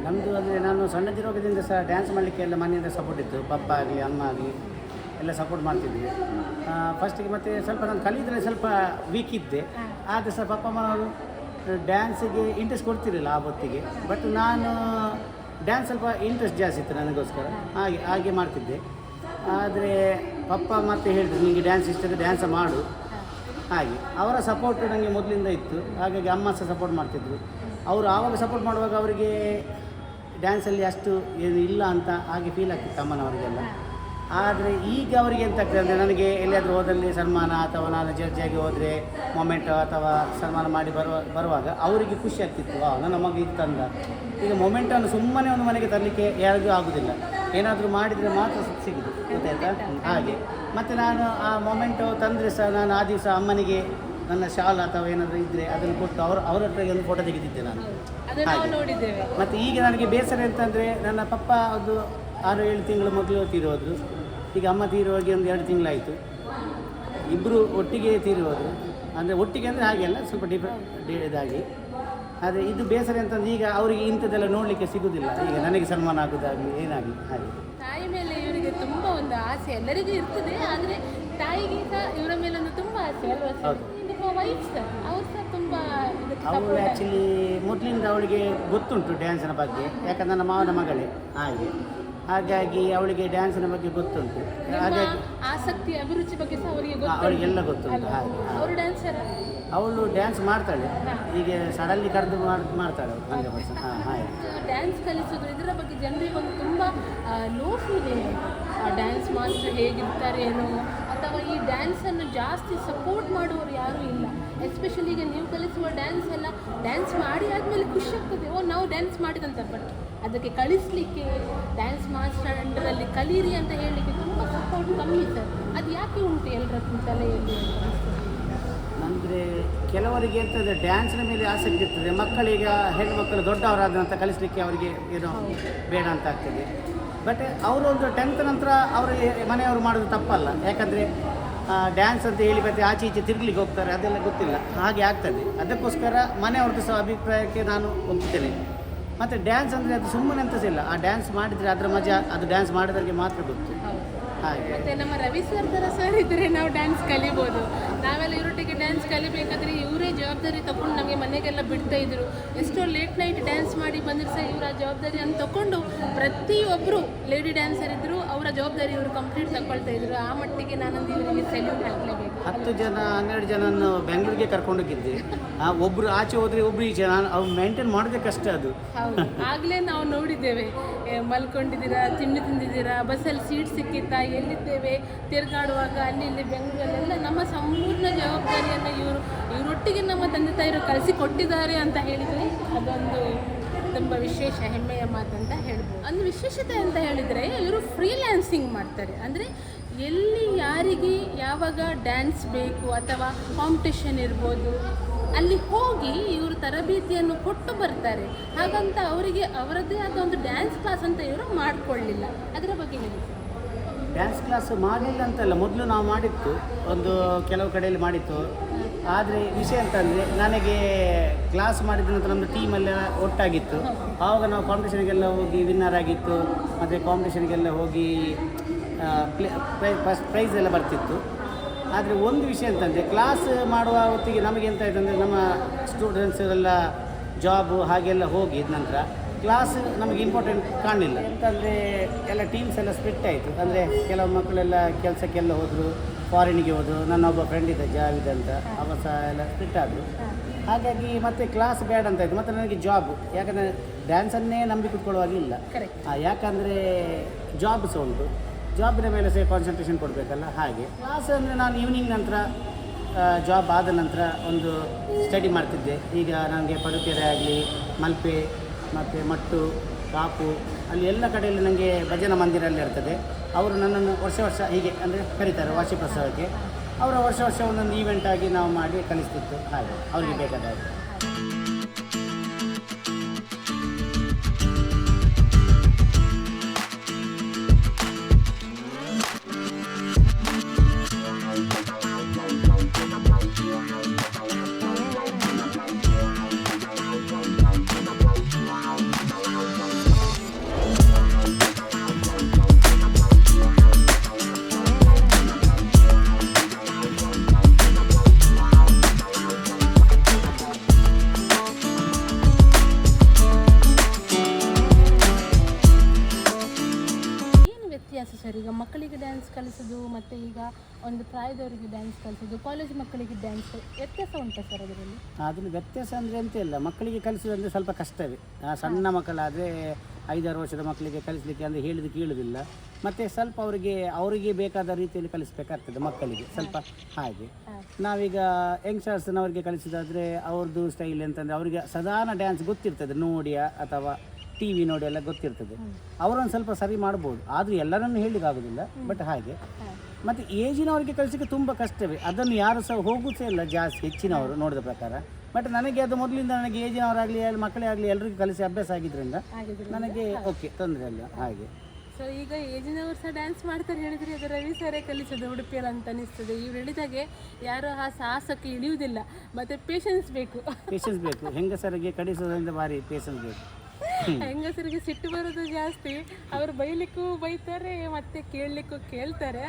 ನಮ್ಮದು ಅಂದರೆ ನಾನು ಸಣ್ಣದಿರೋಗದಿಂದ ಸಹ ಡ್ಯಾನ್ಸ್ ಮಾಡಲಿಕ್ಕೆ ಎಲ್ಲ ಮನೆಯಿಂದ ಸಪೋರ್ಟ್ ಇತ್ತು. ಪಪ್ಪ ಆಗಲಿ ಅಮ್ಮ ಆಗಲಿ ಎಲ್ಲ ಸಪೋರ್ಟ್ ಮಾಡ್ತಿದ್ವಿ. ಫಸ್ಟಿಗೆ ಮತ್ತು ಸ್ವಲ್ಪ ನಾನು ಕಲಿದ್ರೆ ಸ್ವಲ್ಪ ವೀಕ್ ಇದ್ದೆ. ಆದರೆ ಸಹ ಪಪ್ಪ ಅಮ್ಮನವರು ಡ್ಯಾನ್ಸಿಗೆ ಇಂಟ್ರೆಸ್ಟ್ ಕೊಡ್ತಿರಲಿಲ್ಲ ಆ ಹೊತ್ತಿಗೆ. ಬಟ್ ನಾನು ಡ್ಯಾನ್ಸ್ ಸ್ವಲ್ಪ ಇಂಟ್ರೆಸ್ಟ್ ಜಾಸ್ತಿ ಇತ್ತು ನನಗೋಸ್ಕರ. ಹಾಗೆ ಹಾಗೆ ಮಾಡ್ತಿದ್ದೆ. ಆದರೆ ಪಪ್ಪ ಮತ್ತೆ ಹೇಳಿದ್ರು ನಿಮಗೆ ಡ್ಯಾನ್ಸ್ ಇಷ್ಟ ಡ್ಯಾನ್ಸ ಮಾಡು. ಹಾಗೆ. ಅವರ ಸಪೋರ್ಟ್ ನನಗೆ ಮೊದಲಿಂದ ಇತ್ತು. ಹಾಗಾಗಿ ಅಮ್ಮ ಸಹ ಸಪೋರ್ಟ್ ಮಾಡ್ತಿದ್ರು. ಅವರು ಆವಾಗ ಸಪೋರ್ಟ್ ಮಾಡುವಾಗ ಅವರಿಗೆ ಡ್ಯಾನ್ಸಲ್ಲಿ ಅಷ್ಟು ಏನು ಇಲ್ಲ ಅಂತ ಹಾಗೆ ಫೀಲ್ ಆಗ್ತಿತ್ತು ಅಮ್ಮನವರಿಗೆಲ್ಲ. ಆದರೆ ಈಗ ಅವರಿಗೆ ಎಂತ ಆಗ್ತದೆ ಅಂದರೆ ನನಗೆ ಎಲ್ಲಿಯಾದರೂ ಹೋದಲ್ಲಿ ಸನ್ಮಾನ ಅಥವಾ ನಾನು ಜಡ್ಜಾಗಿ ಹೋದರೆ ಮೊಮೆಂಟ್ ಅಥವಾ ಸನ್ಮಾನ ಮಾಡಿ ಬರುವ, ಬರುವಾಗ ಅವರಿಗೆ ಖುಷಿ ಆಗ್ತಿತ್ತು. ವಾ ನನ್ನ ಮಗ ಇದು ತಂದ. ಈಗ ಮೊಮೆಂಟನ್ನು ಸುಮ್ಮನೆ ಒಂದು ಮನೆಗೆ ತರಲಿಕ್ಕೆ ಯಾರಿಗೂ ಆಗೋದಿಲ್ಲ. ಏನಾದರೂ ಮಾಡಿದರೆ ಮಾತ್ರ ಸಿಗುದು ಆಯ್ತಾ ಹಾಗೆ. ಮತ್ತು ನಾನು ಆ ಮೊಮೆಂಟು ತಂದರೆ ಸಹ ನಾನು ಆ ದಿವಸ ಅಮ್ಮನಿಗೆ ನನ್ನ ಶಾಲ್ ಅಥವಾ ಏನಾದರೂ ಇದ್ದರೆ ಅದನ್ನು ಕೊಟ್ಟು ಅವ್ರ ಅವರ ಹತ್ರ ಒಂದು ಫೋಟೋ ತೆಗೆದಿದ್ದೆ ನಾನು. ಹಾಗೆ. ಮತ್ತು ಈಗ ನನಗೆ ಬೇಸರ ಅಂತಂದರೆ ನನ್ನ ಪಪ್ಪ ಅದು ಆರು ಏಳು ತಿಂಗಳು ಮೊದಲು ತೀರೋದ್ರು. ಈಗ ಅಮ್ಮ ತೀರುವಾಗಿ ಒಂದು ಎರಡು ತಿಂಗಳಾಯಿತು. ಇಬ್ಬರು ಒಟ್ಟಿಗೆ ತೀರುವುದು ಅಂದರೆ ಒಟ್ಟಿಗೆ ಅಂದರೆ ಹಾಗೆಲ್ಲ ಸ್ವಲ್ಪ ಡಿಫ ಇದಾಗಿ. ಆದರೆ ಇದು ಬೇಸರ ಅಂತಂದ್ರೆ ಈಗ ಅವರಿಗೆ ಇಂಥದ್ದೆಲ್ಲ ನೋಡಲಿಕ್ಕೆ ಸಿಗುವುದಿಲ್ಲ ಈಗ ನನಗೆ ಸನ್ಮಾನ ಆಗೋದಾಗಲಿ ಏನಾಗಲಿ ಹಾಗೆ. ತುಂಬ ಒಂದು ಆಸೆ ಎಲ್ಲರಿಗೂ ಇರ್ತದೆ ಆದರೆ ತಾಯಿಗೆ ಸಹ ಇವರ ಮೇಲೆ ಒಂದು ತುಂಬ ಆಸೆ ಅಲ್ವಾ ಸರ್? ಹೌದು. ನಿಮ್ಮ ವೈಫ್ ಸರ್ ಅವ್ರು ಸಹ ತುಂಬ ಇದಕ್ಕೆ ಅವಳು ಆ್ಯಕ್ಚುಲಿ ಮೊದಲಿಂದ ಅವಳಿಗೆ ಗೊತ್ತುಂಟು ಡ್ಯಾನ್ಸಿನ ಬಗ್ಗೆ ಯಾಕಂದ್ರೆ ನನ್ನ ಮಾವನ ಮಗಳೇ ಹಾಗೆ. ಹಾಗಾಗಿ ಅವಳಿಗೆ ಡ್ಯಾನ್ಸಿನ ಬಗ್ಗೆ ಗೊತ್ತುಂಟು. ನಿಮ್ಮ ಹಾಗಾಗಿ ಆಸಕ್ತಿ ಅಭಿರುಚಿ ಬಗ್ಗೆ ಸಹ ಅವರಿಗೆ ಹಾ, ಅವರಿಗೆಲ್ಲ ಗೊತ್ತುಂಟು, ಹಾಗೆ. ಅವರು ಡ್ಯಾನ್ಸರ್ ಅವಳು ಡ್ಯಾನ್ಸ್ ಮಾಡ್ತಾಳೆ. ಈಗ ಸಡನ್ಲಿ ಕರೆದು ಮಾಡ್ ಮಾಡ್ತಾಳೆ ಅವಳು ಹಂಡ್ರೆಡ್ ಪರ್ಸೆಂಟ್ ಹಾಂ ಹಾಗೆ. ಡ್ಯಾನ್ಸ್ ಕಲಿಸೋದು ಇದರ ಬಗ್ಗೆ ಜನರಿಗೆ ಒಂದು ತುಂಬ ಲೋ ಫೀಲ್ ಇದೆ. ಡ್ಯಾನ್ಸ್ ಮಾಸ್ಟರ್ ಹೇಗಿರ್ತಾರೆ ಏನೋ ಅಥವಾ ಈ ಡ್ಯಾನ್ಸನ್ನು ಜಾಸ್ತಿ ಸಪೋರ್ಟ್ ಮಾಡುವವರು ಯಾರೂ ಇಲ್ಲ. ಎಸ್ಪೆಷಲಿ ಈಗ ನೀವು ಕಲಿಸುವ ಡ್ಯಾನ್ಸ್ ಎಲ್ಲ ಡ್ಯಾನ್ಸ್ ಮಾಡಿ ಆದಮೇಲೆ ಖುಷಿ ಆಗ್ತದೆ. ಓ ನಾವು ಡ್ಯಾನ್ಸ್ ಮಾಡಿದಂತ ಬಟ್ ಅದಕ್ಕೆ ಕಳಿಸ್ಲಿಕ್ಕೆ ಡ್ಯಾನ್ಸ್ ಮಾಸ್ಟರ್ ಅಂಡರಲ್ಲಿ ಕಲೀರಿ ಅಂತ ಹೇಳಲಿಕ್ಕೆ ತುಂಬ ಸಪೋರ್ಟ್ ಕಮ್ಮಿ ಸರ್ ಅದು ಯಾಕೆ ಉಂಟು ಎಲ್ಲರ ತಲೆಯಲ್ಲಿ ಅಂದರೆ ಕೆಲವರಿಗೆ ಎಂತಂದರೆ ಡ್ಯಾನ್ಸಿನ ಮೇಲೆ ಆಸಕ್ತಿ ಇರ್ತದೆ. ಮಕ್ಕಳೀಗ ಹೆಣ್ಣು ಮಕ್ಕಳು ದೊಡ್ಡವರಾದ ನಂತರ ಕಲಿಸಲಿಕ್ಕೆ ಅವರಿಗೆ ಏನೋ ಬೇಡ ಅಂತ ಆಗ್ತದೆ. ಬಟ್ ಅವರು ಒಂದು ಟೆಂತ್ ನಂತರ ಅವರು ಮನೆಯವರು ಮಾಡೋದು ತಪ್ಪಲ್ಲ. ಯಾಕಂದರೆ ಡ್ಯಾನ್ಸ್ ಅಂತ ಹೇಳಿ ಮತ್ತೆ ಆಚೆ ಈಚೆ ತಿರುಗ್ಲಿಕ್ಕೆ ಹೋಗ್ತಾರೆ ಅದೆಲ್ಲ ಗೊತ್ತಿಲ್ಲ. ಹಾಗೆ ಆಗ್ತದೆ. ಅದಕ್ಕೋಸ್ಕರ ಮನೆಯವ್ರದ್ದು ಸಹ ಅಭಿಪ್ರಾಯಕ್ಕೆ ನಾನು ಒಪ್ತೇನೆ ಮತ್ತು ಡ್ಯಾನ್ಸ್ ಅಂದರೆ ಅದು ಸುಮ್ಮನೆ ಅಂತ ಇಲ್ಲ. ಆ ಡ್ಯಾನ್ಸ್ ಮಾಡಿದರೆ ಅದರ ಮಜಾ ಅದು ಡ್ಯಾನ್ಸ್ ಮಾಡಿದವರಿಗೆ ಮಾತ್ರ ಗೊತ್ತು. ಹಾಗೆ. ಮತ್ತೆ ನಮ್ಮ ರವಿ ಸರ್ ಸರ್ ಇದ್ದರೆ ನಾವು ಡ್ಯಾನ್ಸ್ ಕಲಿಬೋದು. ನಾವೆಲ್ಲ ಇವರೊಟ್ಟಿಗೆ ಡ್ಯಾನ್ಸ್ ಕಲಿಬೇಕಾದ್ರೆ ಇವರೇ ಜವಾಬ್ದಾರಿ ತಗೊಂಡು ನಮಗೆ ಮನೆಗೆಲ್ಲ ಬಿಡ್ತಾ ಇದ್ರು. ಎಷ್ಟೋ ಲೇಟ್ ನೈಟ್ ಡ್ಯಾನ್ಸ್ ಮಾಡಿ ಬಂದ್ರೆ ಸಹ ಇವರ ಜವಾಬ್ದಾರಿಯನ್ನು ತಗೊಂಡು ಪ್ರತಿಯೊಬ್ಬರು ಲೇಡಿ ಡ್ಯಾನ್ಸರ್ ಇದ್ರು ಅವರ ಜವಾಬ್ದಾರಿ ಇವರು ಕಂಪ್ಲೀಟ್ ತಗೊಳ್ತಾ ಇದ್ರು. ಆ ಮಟ್ಟಿಗೆ ನಾನೊಂದು ಇವರಿಗೆ ಸೆಲ್ಯೂಟ್ ಹಾಕಲೇಬೇಕು. ಹತ್ತು ಜನ ಹನ್ನೆರಡು ಜನ ಬೆಂಗಳೂರಿಗೆ ಕರ್ಕೊಂಡೋಗಿದ್ದೆ ಆ ಒಬ್ರು ಆಚೆ ಹೋದ್ರೆ ಒಬ್ರು ಈಚೆ. ನಾನು ಅವ್ರು ಮೇಂಟೈನ್ ಮಾಡೋದೇ ಕಷ್ಟ ಅದು. ಹೌದು. ಆಗಲೇ ನಾವು ನೋಡಿದ್ದೇವೆ. ಮಲ್ಕೊಂಡಿದ್ದೀರಾ ತಿಂಡಿ ತಿಂದಿದ್ದೀರಾ ಬಸ್ಸಲ್ಲಿ ಸೀಟ್ ಸಿಕ್ಕಿತ್ತಾ ಎಲ್ಲಿದ್ದೇವೆ ತಿರುಗಾಡುವಾಗ ಅಲ್ಲಿ ಇಲ್ಲಿ ಬೆಂಗಳೂರಲ್ಲೆಲ್ಲ ನಮ್ಮ ಸಂಪೂರ್ಣ ಜವಾಬ್ದಾರಿಯನ್ನು ಇವರು, ಇವರೊಟ್ಟಿಗೆ ನಮ್ಮ ತಂದೆ ತಾಯಿರು ಕಲಿಸಿ ಕೊಟ್ಟಿದ್ದಾರೆ ಅಂತ ಹೇಳಿದರೆ ಅದೊಂದು ತುಂಬ ವಿಶೇಷ, ಹೆಮ್ಮೆಯ ಮಾತಂತ ಹೇಳ್ಬೋದು. ಒಂದು ವಿಶೇಷತೆ ಅಂತ ಹೇಳಿದರೆ ಇವರು ಫ್ರೀಲ್ಯಾನ್ಸಿಂಗ್ ಮಾಡ್ತಾರೆ. ಅಂದರೆ ಎಲ್ಲಿ ಯಾರಿಗೆ ಯಾವಾಗ ಡ್ಯಾನ್ಸ್ ಬೇಕು ಅಥವಾ ಕಾಂಪಿಟೇಷನ್ ಇರ್ಬೋದು, ಅಲ್ಲಿ ಹೋಗಿ ಇವರು ತರಬೇತಿಯನ್ನು ಕೊಟ್ಟು ಬರ್ತಾರೆ. ಹಾಗಂತ ಅವರಿಗೆ ಅವರದ್ದೇ ಆದ ಒಂದು ಡ್ಯಾನ್ಸ್ ಕ್ಲಾಸ್ ಅಂತ ಇವರು ಮಾಡಿಕೊಳ್ಳಿಲ್ಲ. ಅದರ ಬಗ್ಗೆ ಹೇಳಿ. ಡ್ಯಾನ್ಸ್ ಕ್ಲಾಸ್ ಮಾಡಲಿಲ್ಲ ಅಂತಲ್ಲ, ಮೊದಲು ನಾವು ಮಾಡಿತ್ತು, ಒಂದು ಕೆಲವು ಕಡೆಯಲ್ಲಿ ಮಾಡಿತ್ತು. ಆದರೆ ವಿಷಯ ಅಂತಂದರೆ, ನನಗೆ ಕ್ಲಾಸ್ ಮಾಡಿದ ನಂತರ ನಮ್ಮದು ಟೀಮೆಲ್ಲ ಒಟ್ಟಾಗಿತ್ತು. ಆವಾಗ ನಾವು ಕಾಂಪಿಟೇಷನ್ಗೆಲ್ಲ ಹೋಗಿ ವಿನ್ನರ್ ಆಗಿತ್ತು, ಮತ್ತು ಕಾಂಪಿಟೇಷನ್ಗೆಲ್ಲ ಹೋಗಿ ಫಸ್ಟ್ ಪ್ರೈಸ್ ಎಲ್ಲ ಬರ್ತಿತ್ತು. ಆದರೆ ಒಂದು ವಿಷಯ ಅಂತಂದರೆ ಕ್ಲಾಸ್ ಮಾಡುವ ಹೊತ್ತಿಗೆ ನಮಗೆ ಎಂತ ಆಯ್ತು ಅಂದರೆ, ನಮ್ಮ ಸ್ಟೂಡೆಂಟ್ಸ್ ಎಲ್ಲ ಜಾಬು ಹಾಗೆಲ್ಲ ಹೋಗಿದ ನಂತರ ಕ್ಲಾಸ್ ನಮಗೆ ಇಂಪಾರ್ಟೆಂಟ್ ಕಾಣಲಿಲ್ಲ. ಅಂತಂದರೆ ಎಲ್ಲ ಟೀಮ್ಸ್ ಎಲ್ಲ ಸ್ಪ್ಲಿಟ್ ಆಯಿತು. ಅಂದರೆ ಕೆಲವು ಮಕ್ಕಳೆಲ್ಲ ಕೆಲಸಕ್ಕೆಲ್ಲ ಹೋದರು ಫಾರಿನಿಗೆ ಹೋದರು ನನ್ನ ಒಬ್ಬ ಫ್ರೆಂಡ್ ಇದ್ದ ಜಾವಿದ್ ಅಂತ ಅವ ಸಹ ಎಲ್ಲ ಸ್ಪ್ಲಿಟ್ ಆದರು ಹಾಗಾಗಿ ಮತ್ತೆ ಕ್ಲಾಸ್ ಬೇಡ ಅಂತ ಆಯಿತು ಮತ್ತು ನನಗೆ ಜಾಬ್ ಯಾಕಂದರೆ ಡ್ಯಾನ್ಸನ್ನೇ ನಂಬಿ ಕುತ್ಕೊಳ್ಳುವಾಗಿಲ್ಲ ಕರೆಕ್ಟ್ ಆ, ಯಾಕಂದರೆ ಜಾಬ್ ಸಹ ಉಂಟು ಜಾಬಿನ ಮೇಲೆ ಸಹ ಕಾನ್ಸಂಟ್ರೇಷನ್ ಕೊಡಬೇಕಲ್ಲ ಹಾಗೆ. ಕ್ಲಾಸ್ ಅಂದರೆ ನಾನು ಈವ್ನಿಂಗ್ ನಂತರ ಜಾಬ್ ಆದ ನಂತರ ಒಂದು ಸ್ಟಡಿ ಮಾಡ್ತಿದ್ದೆ. ಈಗ ನನಗೆ ಪಡುಕೆರೆ ಆಗಲಿ ಮಲ್ಪೆ ಮತ್ತು ಮಟ್ಟು, ಕಾಪು, ಅಲ್ಲಿ ಎಲ್ಲ ಕಡೆಯಲ್ಲಿ ನನಗೆ ಭಜನ ಮಂದಿರ ಅಲ್ಲಿ ಇರ್ತದೆ. ಅವರು ನನ್ನನ್ನು ವರ್ಷ ವರ್ಷ ಹೀಗೆ ಅಂದರೆ ಕರೀತಾರೆ ವಾರ್ಷಿಕೋತ್ಸವಕ್ಕೆ. ಅವರ ವರ್ಷ ವರ್ಷ ಒಂದೊಂದು ಈವೆಂಟ್ ನಾವು ಮಾಡಿ ಕಲಿಸ್ತಿತ್ತು. ಹಾಗೆ, ಅವರಿಗೆ ಬೇಕಾದ ಹಾಗೆ ಮತ್ತು ಈಗ ಒಂದು ಪ್ರಾಯದವರಿಗೆ ಡ್ಯಾನ್ಸ್ ಕಲಿಸೋದು ಕಾಲೇಜ್ ಮಕ್ಕಳಿಗೆ ಡ್ಯಾನ್ಸ್ ವ್ಯತ್ಯಾಸ ಉಂಟು ಸರ್ ಅದರಲ್ಲಿ? ಅದನ್ನು ವ್ಯತ್ಯಾಸ ಅಂದರೆ ಎಂತ ಇಲ್ಲ ಮಕ್ಕಳಿಗೆ ಕಲಿಸೋದಂದರೆ ಸ್ವಲ್ಪ ಕಷ್ಟವೇ. ಆ, ಸಣ್ಣ ಮಕ್ಕಳಾದರೆ ಐದಾರು ವರ್ಷದ ಮಕ್ಕಳಿಗೆ ಕಲಿಸಲಿಕ್ಕೆ ಅಂದರೆ ಹೇಳಿದ ಕೇಳುವುದಿಲ್ಲ. ಮತ್ತು ಸ್ವಲ್ಪ ಅವರಿಗೆ ಅವರಿಗೆ ಬೇಕಾದ ರೀತಿಯಲ್ಲಿ ಕಲಿಸಬೇಕಾಗ್ತದೆ ಮಕ್ಕಳಿಗೆ ಸ್ವಲ್ಪ ಹಾಗೆ. ನಾವೀಗ ಯಂಗ್ಸ್ಟರ್ಸ್ನವರಿಗೆ ಕಲಿಸೋದಾದರೆ ಅವ್ರದ್ದು ಸ್ಟೈಲ್ ಅಂತಂದರೆ ಅವರಿಗೆ ಸಾಧಾರಣ ಡ್ಯಾನ್ಸ್ ಗೊತ್ತಿರ್ತದೆ ನೋಡಿಯ ಅಥವಾ ಟಿ ವಿ ನೋಡಿ ಎಲ್ಲ ಗೊತ್ತಿರ್ತದೆ ಅವರೊಂದು ಸ್ವಲ್ಪ ಸರಿ ಮಾಡ್ಬೋದು. ಆದರೂ ಎಲ್ಲರನ್ನು ಹೇಳಲಿಕ್ಕಾಗೋದಿಲ್ಲ ಬಟ್ ಹಾಗೆ. ಮತ್ತು ಏಜಿನವರಿಗೆ ಕಲಿಸಲಿಕ್ಕೆ ತುಂಬ ಕಷ್ಟವೇ. ಅದನ್ನು ಯಾರು ಸಹ ಹೋಗುತ್ತೇ ಇಲ್ಲ ಜಾಸ್ತಿ ಹೆಚ್ಚಿನವರು ನೋಡಿದ ಪ್ರಕಾರ. ಬಟ್ ನನಗೆ ಅದು ಮೊದಲಿಂದ ನನಗೆ ಏಜಿನವರಾಗಲಿ ಮಕ್ಕಳೇ ಆಗಲಿ ಎಲ್ಲರಿಗೂ ಕಲಿಸಿ ಅಭ್ಯಾಸ ಆಗಿದ್ದರಿಂದ ನನಗೆ ಓಕೆ ತೊಂದರೆ ಇಲ್ಲ. ಹಾಗೆ. ಸೊ ಈಗ ಏಜಿನವರು ಸಹ ಡ್ಯಾನ್ಸ್ ಮಾಡ್ತಾರೆ ಹೇಳಿದ್ರೆ ಅದು ರವಿ ಸರೇ ಕಲಿಸೋದು ಉಡುಪಿಯಲ್ಲಿ ಅಂತ ಅನಿಸ್ತದೆ. ಇವ್ರು ಹೇಳಿದಾಗೆ ಯಾರು ಆ ಸಾಹಸಕ್ಕೆ ಇಳಿಯುವುದಿಲ್ಲ. ಮತ್ತು ಪೇಷನ್ಸ್ ಬೇಕು. ಪೇಷನ್ಸ್ ಬೇಕು. ಹೆಂಗಸರಿಗೆ ಕಡಿಸೋದ್ರಿಂದ ಭಾರಿ ಪೇಷನ್ಸ್ ಬೇಕು. ಹೆಂಗಸರಿಗೆ ಸಿಟ್ಟು ಬರೋದು ಜಾಸ್ತಿ ಅವ್ರು ಬೈಲಿಕ್ಕೂ ಬೈತಾರೆ ಮತ್ತೆ ಕೇಳಲಿಕ್ಕೂ ಕೇಳ್ತಾರೆ.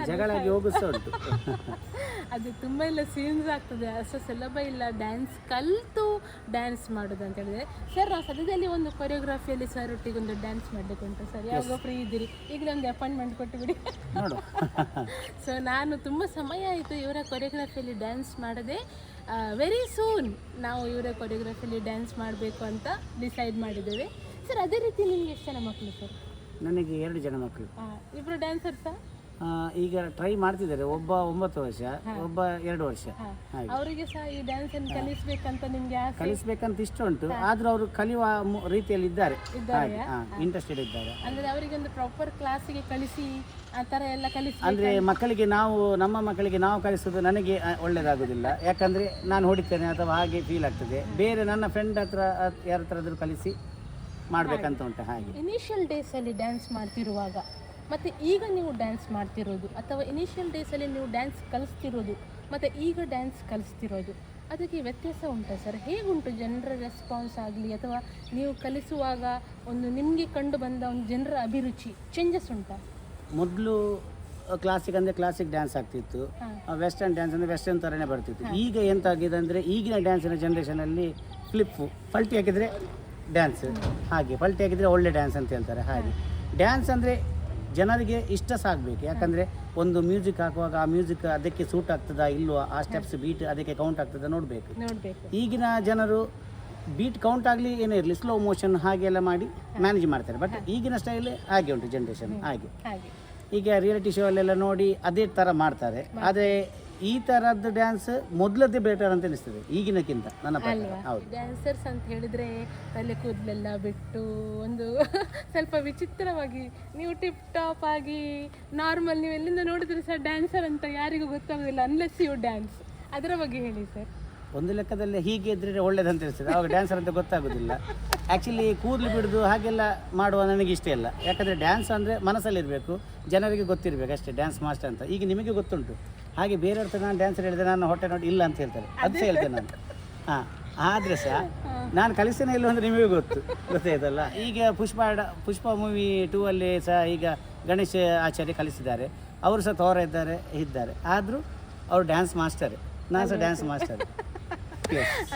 ಅದು [laughs] ತುಂಬ ಎಲ್ಲ ಸೀನ್ಸ್ ಆಗ್ತದೆ. ಅಷ್ಟು ಸುಲಭ ಇಲ್ಲ. ಡ್ಯಾನ್ಸ್ ಕಲಿತು ಡ್ಯಾನ್ಸ್ ಮಾಡೋದು ಅಂತ ಹೇಳಿದ್ರೆ ಸರ್ ನಾವು ಸದ್ಯದಲ್ಲಿ ಒಂದು ಕೊರಿಯೋಗ್ರಫಿಯಲ್ಲಿ ಸರ್ ಒಟ್ಟಿಗೆ ಒಂದು ಡ್ಯಾನ್ಸ್ ಮಾಡಬೇಕು ಅಂತ ಸರ್ ಯಾವಾಗ ಫ್ರೀ ಇದ್ದೀರಿ. ಈಗ ಒಂದು ಅಪಾಯಿಂಟ್ಮೆಂಟ್ ಕೊಟ್ಟು ಬಿಡಿ. ಸೊ [laughs] ನಾನು ತುಂಬ ಸಮಯ ಆಯಿತು ಇವರ ಕೊರಿಯೋಗ್ರಫಿಯಲ್ಲಿ ಡ್ಯಾನ್ಸ್ ಮಾಡದೆ. ವೆರಿ ಸೂನ್ ನಾವು ಇವರ ಕೊರಿಯೋಗ್ರಫಿಯಲ್ಲಿ ಡ್ಯಾನ್ಸ್ ಮಾಡಬೇಕು ಅಂತ ಡಿಸೈಡ್ ಮಾಡಿದ್ದೇವೆ. ಸರ್ ಅದೇ ರೀತಿ ನಿಮ್ಗೆ ಎಷ್ಟು ಜನ ಮಕ್ಕಳು ಸರ್ ನನಗೆ ಎರಡು ಜನ ಮಕ್ಕಳು ಇಬ್ಬರು ಡ್ಯಾನ್ಸರ್ಸಾ ಆ, ಈಗ ಟ್ರೈ ಮಾಡ್ತಿದ್ದಾರೆ. ಒಬ್ಬ ಒಂಬತ್ತು ವರ್ಷ ಒಬ್ಬ ಎರಡು ವರ್ಷ. ಹಾಗೆ. ಅವರಿಗೆ ಸಹ ಈ ಡ್ಯಾನ್ಸ್ ಅನ್ನು ಕಲಿಸ್ಬೇಕಂತ ನಿಮ್ಗೆ ಆಸೆ? ಕಲಿಸ್ಬೇಕಂತ ಇಷ್ಟ ಉಂಟು. ಆದ್ರೂ ಅವರು ಕಲಿಯುವ ಮು- ರೀತಿಯಲ್ಲಿ ಇದ್ದಾರೆ. ಹಾಗೆ. ಇಂಟ್ರೆಸ್ಟೆಡ್ ಇದ್ದಾರೆ. ಅಂದ್ರೆ ಅವರಿಗೆ ಒಂದು ಪ್ರಾಪರ್ ಕ್ಲಾಸಿಗೆ ಕಲಿಸಿ ಆ ತರ ಎಲ್ಲ ಕಲಿಸಿ ಅಂದ್ರೆ ಮಕ್ಕಳಿಗೆ ನಾವು ನಮ್ಮ ಮಕ್ಕಳಿಗೆ ನಾವು ಕಲಿಸೋದು ನನಗೆ ಒಳ್ಳೇದಾಗುದಿಲ್ಲ. ಯಾಕಂದ್ರೆ ನಾನು ಹೊಡಿತೇನೆ ಅಥವಾ ಹಾಗೆ ಫೀಲ್ ಆಗ್ತದೆ. ಬೇರೆ ನನ್ನ ಫ್ರೆಂಡ್ ಹತ್ರ ಅತ್- ಯಾರ ಹತ್ರ ಕಲಿಸಿ ಮಾಡ್ಬೇಕಂತ ಉಂಟು ಹಾಗೆ. ಇನಿಷಿಯಲ್ ಡೇಸ್ ಅಲ್ಲಿ ಡ್ಯಾನ್ಸ್ ಮಾಡ್ತಿರುವಾಗ ಮತ್ತು ಈಗ ನೀವು ಡ್ಯಾನ್ಸ್ ಮಾಡ್ತಿರೋದು ಅಥವಾ ಇನಿಷಿಯಲ್ ಡೇಸಲ್ಲಿ ನೀವು ಡ್ಯಾನ್ಸ್ ಕಲಿಸ್ತಿರೋದು ಮತ್ತು ಈಗ ಡ್ಯಾನ್ಸ್ ಕಲಿಸ್ತಿರೋದು ಅದಕ್ಕೆ ವ್ಯತ್ಯಾಸ ಉಂಟಾ ಸರ್ ಹೇಗುಂಟು ಜನರ ರೆಸ್ಪಾನ್ಸ್ ಆಗಲಿ ಅಥವಾ ನೀವು ಕಲಿಸುವಾಗ ಒಂದು ನಿಮಗೆ ಕಂಡು ಬಂದ ಒಂದು ಜನರ ಅಭಿರುಚಿ ಚೇಂಜಸ್ ಉಂಟಾ? ಮೊದಲು ಕ್ಲಾಸಿಕ್ ಅಂದರೆ ಕ್ಲಾಸಿಕ್ ಡ್ಯಾನ್ಸ್ ಆಗ್ತಿತ್ತು. ವೆಸ್ಟರ್ನ್ ಡ್ಯಾನ್ಸ್ ಅಂದರೆ ವೆಸ್ಟರ್ನ್ ಥರನೇ ಬರ್ತಿತ್ತು. ಈಗ ಎಂತಾಗಿದೆ ಅಂದರೆ ಈಗಿನ ಡ್ಯಾನ್ಸಿನ ಜನ್ರೇಷನಲ್ಲಿ ಫ್ಲಿಪ್ಪು ಪಲ್ಟಿ ಹಾಕಿದರೆ ಡ್ಯಾನ್ಸ್ ಹಾಗೆ ಪಲ್ಟಿ ಹಾಕಿದರೆ ಒಳ್ಳೆ ಡ್ಯಾನ್ಸ್ ಅಂತ ಹೇಳ್ತಾರೆ ಹಾಗೆ. ಡ್ಯಾನ್ಸ್ ಅಂದರೆ ಜನರಿಗೆ ಇಷ್ಟ ಸಾಗಬೇಕು ಯಾಕಂದರೆ ಒಂದು ಮ್ಯೂಸಿಕ್ ಹಾಕುವಾಗ ಆ ಮ್ಯೂಸಿಕ್ ಅದಕ್ಕೆ ಸೂಟ್ ಆಗ್ತದಾ ಇಲ್ವಾ ಆ ಸ್ಟೆಪ್ಸ್ ಬೀಟ್ ಅದಕ್ಕೆ ಕೌಂಟ್ ಆಗ್ತದಾ ನೋಡಬೇಕು. ನೋಡಬೇಕು. ಈಗಿನ ಜನರು ಬೀಟ್ ಕೌಂಟ್ ಆಗಲಿ ಏನೇ ಇರಲಿ ಸ್ಲೋ ಮೋಷನ್ ಹಾಗೆಲ್ಲ ಮಾಡಿ ಮ್ಯಾನೇಜ್ ಮಾಡ್ತಾರೆ. ಬಟ್ ಈಗಿನ ಸ್ಟೈಲ್ ಹಾಗೆ ಉಂಟು ಜನ್ರೇಷನ್ ಹಾಗೆ. ಹಾಗೆ. ಈಗ ರಿಯಾಲಿಟಿ ಶೋ ಅಲ್ಲೆಲ್ಲ ನೋಡಿ ಅದೇ ಥರ ಮಾಡ್ತಾರೆ. ಆದರೆ ಈ ಥರದ್ದು ಡ್ಯಾನ್ಸ್ ಮೊದಲದ್ದೇ ಬೆಟರ್ ಅಂತ ಅನಿಸ್ತದೆ ಈಗಿನಕ್ಕಿಂತ ನನ್ನ ಪ್ರಕಾರ. ಹೌದು. ಡ್ಯಾನ್ಸರ್ಸ್ ಅಂತ ಹೇಳಿದ್ರೆ ತಲೆ ಕೂದಲೆಲ್ಲ ಬಿಟ್ಟು ಒಂದು [laughs] ಸ್ವಲ್ಪ ವಿಚಿತ್ರವಾಗಿ ನೀವು ಟಿಪ್ ಟಾಪ್ ಆಗಿ ನಾರ್ಮಲ್ ನೀವು ಎಲ್ಲಿಂದ ನೋಡಿದ್ರೆ ಸರ್ ಡ್ಯಾನ್ಸರ್ ಅಂತ ಯಾರಿಗೂ ಗೊತ್ತಾಗೋದಿಲ್ಲ ಅನ್ಲೆಸ್ ಯು ಡ್ಯಾನ್ಸ್ ಅದರ ಬಗ್ಗೆ ಹೇಳಿ ಸರ್ ಒಂದು ಲೆಕ್ಕದಲ್ಲಿ ಹೀಗೆ ಇದ್ರೆ ಒಳ್ಳೇದಂತ ಅನಿಸ್ತದೆ ಅವಾಗ ಡ್ಯಾನ್ಸರ್ ಅಂತ ಗೊತ್ತಾಗೋದಿಲ್ಲ. ಆ್ಯಕ್ಚುಲಿ ಕೂದಲು ಬಿಡೋದು ಹಾಗೆಲ್ಲ ಮಾಡುವ ನನಗೆ ಇಷ್ಟ ಇಲ್ಲ. ಯಾಕಂದರೆ ಡ್ಯಾನ್ಸ್ ಅಂದರೆ ಮನಸ್ಸಲ್ಲಿರಬೇಕು ಜನರಿಗೆ ಗೊತ್ತಿರಬೇಕು ಅಷ್ಟೇ ಡ್ಯಾನ್ಸ್ ಮಾಸ್ಟರ್ ಅಂತ. ಈಗ ನಿಮಗೆ ಗೊತ್ತುಂಟು. ಹಾಗೆ ಬೇರೆ ಹತ್ರ ನಾನು ಡ್ಯಾನ್ಸರ್ ಹೇಳಿದ್ರೆ ನಾನು ಹೊಟ್ಟೆ ನೋಡಿ ಇಲ್ಲ ಅಂತ ಹೇಳ್ತಾರೆ. ಅದು ಸಹ ಹೇಳ್ತೇನೆ ನಾನು. ಹಾಂ ಆದರೆ ಸಹ ನಾನು ಕಲಿಸ್ತೇನೆ ಇಲ್ಲ ಅಂದರೆ ನಿಮಗೆ ಗೊತ್ತು. ಗೊತ್ತಾಯ್ತಲ್ಲ ಈಗ ಪುಷ್ಪ ಪುಷ್ಪ ಮೂವಿ ಟೂ ಅಲ್ಲಿ ಸಹ ಈಗ ಗಣೇಶ ಆಚಾರ್ಯ ಕಲಿಸಿದ್ದಾರೆ. ಅವರು ಸಹ ತೋರ ಇದ್ದಾರೆ ಇದ್ದಾರೆ. ಆದರೂ ಅವರು ಡ್ಯಾನ್ಸ್ ಮಾಸ್ಟರ್ ನಾನು ಸಹ ಡ್ಯಾನ್ಸ್ ಮಾಸ್ಟರ್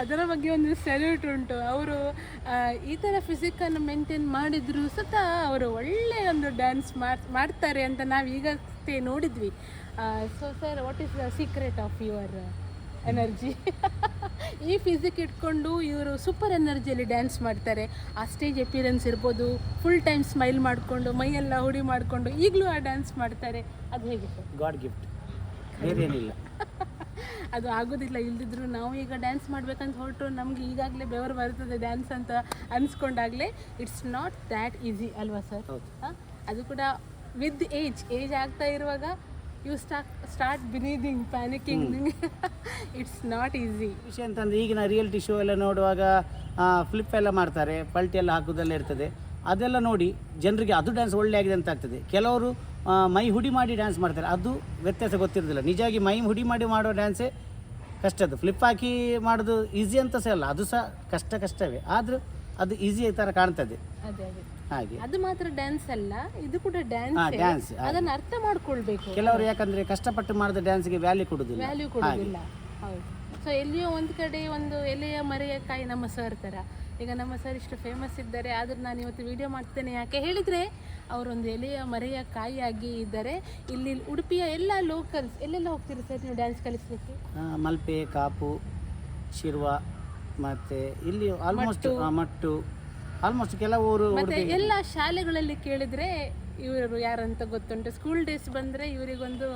ಅದರ ಬಗ್ಗೆ ಒಂದು ಸೆಲ್ಯೂಟ್ ಉಂಟು. ಅವರು ಈ ಥರ ಫಿಸಿಕನ್ನು ಮೇಂಟೈನ್ ಮಾಡಿದ್ರು ಸತ ಅವರು ಒಳ್ಳೆಯ ಒಂದು ಡ್ಯಾನ್ಸ್ ಮಾಡ್ತಾರೆ ಅಂತ ನಾವು ಈಗಷ್ಟೇ ನೋಡಿದ್ವಿ. So sir what is the secret of your energy ಈ ಫಿಸಿಕ್ ಇಟ್ಕೊಂಡು ಇವರು ಸೂಪರ್ ಎನರ್ಜಿಯಲ್ಲಿ ಡ್ಯಾನ್ಸ್ ಮಾಡ್ತಾರೆ. ಆ ಸ್ಟೇಜ್ ಅಪಿಯರೆನ್ಸ್ ಇರ್ಬೋದು ಫುಲ್ ಟೈಮ್ ಸ್ಮೈಲ್ ಮಾಡಿಕೊಂಡು ಮೈಯೆಲ್ಲ ಹುಡಿ ಮಾಡಿಕೊಂಡು ಈಗಲೂ ಆ ಡ್ಯಾನ್ಸ್ ಮಾಡ್ತಾರೆ. ಅದು ಹೇಗೆ ಸರ್ ಗಾಡ್ ಗಿಫ್ಟ್ ಬೇರೆ ಏನಿಲ್ಲ ಅದು ಆಗೋದಿಲ್ಲ ಇಲ್ದಿದ್ರು ನಾವು ಈಗ ಡ್ಯಾನ್ಸ್ ಮಾಡಬೇಕಂತ ಹೊರಟು ನಮಗೆ ಈಗಾಗಲೇ ಬೆವರು ಬರ್ತದೆ ಡ್ಯಾನ್ಸ್ ಅಂತ ಅನ್ಸ್ಕೊಂಡಾಗಲೇ ಇಟ್ಸ್ ನಾಟ್ ದ್ಯಾಟ್ ಈಸಿ ಅಲ್ವಾ ಸರ್ ಅದು ಕೂಡ ವಿತ್ ಏಜ್ ಏಜ್ ಆಗ್ತಾ ಇರುವಾಗ you start start breathing panicking it's not easy ವಿಷಯ ಅಂತಂದರೆ ಈಗಿನ ರಿಯಾಲಿಟಿ ಶೋ ಎಲ್ಲ ನೋಡುವಾಗ ಫ್ಲಿಪ್ ಎಲ್ಲ ಮಾಡ್ತಾರೆ ಪಲ್ಟಿ ಎಲ್ಲ ಹಾಕೋದೆಲ್ಲ ಇರ್ತದೆ. ಅದೆಲ್ಲ ನೋಡಿ ಜನರಿಗೆ ಅದು ಡ್ಯಾನ್ಸ್ ಒಳ್ಳೆ ಆಗಿದೆ ಅಂತ ಆಗ್ತದೆ. ಕೆಲವರು ಮೈ ಹುಡಿ ಮಾಡಿ ಡ್ಯಾನ್ಸ್ ಮಾಡ್ತಾರೆ. ಅದು ವ್ಯತ್ಯಾಸ ಗೊತ್ತಿರೋದಿಲ್ಲ. ನಿಜವಾಗಿ ಮೈ ಹುಡಿ ಮಾಡಿ ಮಾಡೋ ಡ್ಯಾನ್ಸೇ ಕಷ್ಟದ್ದು ಫ್ಲಿಪ್ ಹಾಕಿ ಮಾಡೋದು ಈಸಿ ಅಂತ ಸಹ ಅಲ್ಲ. ಅದು ಸಹ ಕಷ್ಟ ಕಷ್ಟವೇ. ಆದರೂ ಅದು ಈಸಿ ಥರ ಕಾಣ್ತದೆ ಹಾಗೆ. ಅದು ಮಾತ್ರ ಡ್ಯಾನ್ಸ್ ಅಲ್ಲ. ಇದು ಕೂಡ ಡ್ಯಾನ್ಸ್ ಡ್ಯಾನ್ಸ್. ಅದನ್ನು ಅರ್ಥ ಮಾಡ್ಕೊಳ್ಬೇಕು. ಕೆಲವರು ಯಾಕಂದ್ರೆ ಕಷ್ಟಪಟ್ಟು ಮಾಡಿದ ಡ್ಯಾನ್ಸ್ಗೆ ವ್ಯಾಲ್ಯೂ ಕೊಡೋದಿಲ್ಲ. ವ್ಯಾಲ್ಯೂ ಕೊಡೋದಿಲ್ಲ. ಹೌದು. ಸೊ ಎಲ್ಲಿಯೋ ಒಂದು ಕಡೆ ಒಂದು ಎಲೆಯ ಮರೆಯ ಕಾಯಿ ನಮ್ಮ ಸರ್ ತರ. ಈಗ ನಮ್ಮ ಸರ್ ಇಷ್ಟು ಫೇಮಸ್ ಇದ್ದಾರೆ. ಆದರೂ ನಾನು ಇವತ್ತು ವಿಡಿಯೋ ಮಾಡ್ತೇನೆ. ಯಾಕೆ ಹೇಳಿದರೆ ಅವರೊಂದು ಎಲೆಯ ಮರೆಯ ಕಾಯಿಯಾಗಿ ಇದ್ದಾರೆ ಇಲ್ಲಿ ಉಡುಪಿಯ ಎಲ್ಲ ಲೋಕಲ್ಸ್ ಎಲ್ಲೆಲ್ಲ ಹೋಗ್ತೀರಿ ಸರ್ ನೀವು ಡ್ಯಾನ್ಸ್ ಕಲಿಸ್ಲಿಕ್ಕೆ? ಮಲ್ಪೆ ಕಾಪು ಶಿರ್ವ ಮತ್ತೆ ಇಲ್ಲಿ ಆಲ್ಮೋಸ್ಟ್ ಮಟ್ಟು. ಆಲ್ಮೋಸ್ಟ್ ಕೆಲವು ಊರು ಮತ್ತೆ ಎಲ್ಲ ಶಾಲೆಗಳಲ್ಲಿ ಕೇಳಿದ್ರೆ ಇವರು ಯಾರಂತ ಗೊತ್ತುಂಟು. ಸ್ಕೂಲ್ ಡೇಸ್ ಬಂದರೆ ಇವರಿಗೊಂದು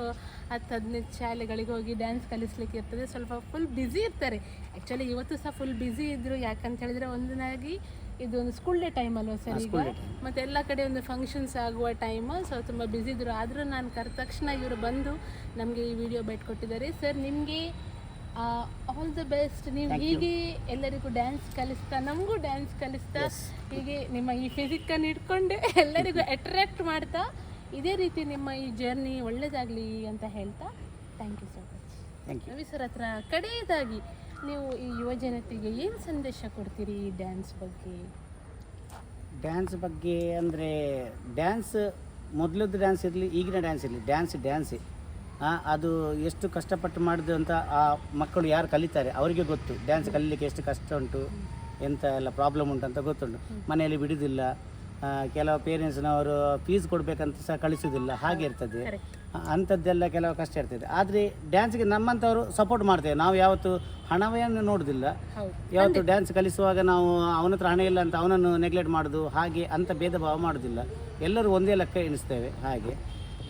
ಹತ್ತು ಹದಿನೈದು ಶಾಲೆಗಳಿಗೆ ಹೋಗಿ ಡ್ಯಾನ್ಸ್ ಕಲಿಸ್ಲಿಕ್ಕೆ ಇರ್ತದೆ. ಸ್ವಲ್ಪ ಫುಲ್ ಬ್ಯುಸಿ ಇರ್ತಾರೆ. ಆ್ಯಕ್ಚುಲಿ ಇವತ್ತು ಸಹ ಫುಲ್ ಬ್ಯುಸಿ ಇದ್ದರು ಯಾಕಂತ ಹೇಳಿದ್ರೆ ಒಂದನಾಗಿ ಇದು ಒಂದು ಸ್ಕೂಲ್ ಡೇ ಟೈಮ್ ಅಲ್ವಾ ಸರ್ ಈಗ? ಮತ್ತೆ ಎಲ್ಲ ಕಡೆ ಒಂದು ಫಂಕ್ಷನ್ಸ್ ಆಗುವ ಟೈಮ್ ಸೊ ತುಂಬ ಬ್ಯುಸಿ ಇದ್ದರು ಆದರೂ ನಾನು ಕರೆದ ತಕ್ಷಣ ಇವರು ಬಂದು ನಮಗೆ ಈ ವಿಡಿಯೋ ಕೊಟ್ಟಿದ್ದಾರೆ. ಸರ್ ನಿಮಗೆ ಆಲ್ ದ ಬೆಸ್ಟ್ ನೀವು ಹೀಗೆ ಎಲ್ಲರಿಗೂ ಡ್ಯಾನ್ಸ್ ಕಲಿಸ್ತಾ ನಮಗೂ ಡ್ಯಾನ್ಸ್ ಕಲಿಸ್ತಾ ಹೀಗೆ ನಿಮ್ಮ ಈ ಫಿಸಿಕ್ಕನ್ನು ಇಟ್ಕೊಂಡೆ ಎಲ್ಲರಿಗೂ ಅಟ್ರಾಕ್ಟ್ ಮಾಡ್ತಾ ಇದೇ ರೀತಿ ನಿಮ್ಮ ಈ ಜರ್ನಿ ಒಳ್ಳೆಯದಾಗಲಿ ಅಂತ ಹೇಳ್ತಾ thank you so much Ravi sir ಹತ್ರ ಕಡೆಯದಾಗಿ ನೀವು ಈ ಯುವ ಜನತೆಗೆ ಏನು ಸಂದೇಶ ಕೊಡ್ತೀರಿ ಈ ಡ್ಯಾನ್ಸ್ ಬಗ್ಗೆ? ಡ್ಯಾನ್ಸ್ ಬಗ್ಗೆ ಅಂದರೆ ಡ್ಯಾನ್ಸ್ ಮೊದಲದ್ದು ಡ್ಯಾನ್ಸ್ ಇರಲಿ ಈಗಿನ ಡ್ಯಾನ್ಸ್ ಇರಲಿ ಡ್ಯಾನ್ಸ್ ಡ್ಯಾನ್ಸೇ ಅದು ಎಷ್ಟು ಕಷ್ಟಪಟ್ಟು ಮಾಡಿದ್ರು ಅಂತ ಆ ಮಕ್ಕಳು ಯಾರು ಕಲಿತಾರೆ ಅವರಿಗೆ ಗೊತ್ತು. ಡ್ಯಾನ್ಸ್ ಕಲೀಲಿಕ್ಕೆ ಎಷ್ಟು ಕಷ್ಟ ಉಂಟು ಎಂಥ ಎಲ್ಲ ಪ್ರಾಬ್ಲಮ್ ಉಂಟು ಅಂತ ಗೊತ್ತುಂಟು. ಮನೆಯಲ್ಲಿ ಬಿಡುವುದಿಲ್ಲ ಕೆಲವು ಪೇರೆಂಟ್ಸ್ನವರು ಫೀಸ್ ಕೊಡಬೇಕಂತ ಸಹ ಕಳಿಸೋದಿಲ್ಲ ಹಾಗೆ ಇರ್ತದೆ. ಅಂಥದ್ದೆಲ್ಲ ಕೆಲವು ಕಷ್ಟ ಇರ್ತದೆ. ಆದರೆ ಡ್ಯಾನ್ಸ್ಗೆ ನಮ್ಮಂಥವರು ಸಪೋರ್ಟ್ ಮಾಡ್ತೇವೆ. ನಾವು ಯಾವತ್ತು ಹಣವನ್ನು ನೋಡೋದಿಲ್ಲ. ಯಾವತ್ತು ಡ್ಯಾನ್ಸ್ ಕಲಿಸುವಾಗ ನಾವು ಅವನ ಹತ್ರ ಹಣ ಇಲ್ಲ ಅಂತ ಅವನನ್ನು ನೆಗ್ಲೆಕ್ಟ್ ಮಾಡೋದು ಹಾಗೆ ಅಂತ ಭೇದ ಭಾವ ಮಾಡೋದಿಲ್ಲ. ಎಲ್ಲರೂ ಒಂದೇ ಲೆಕ್ಕ ಎಣಿಸ್ತೇವೆ ಹಾಗೆ.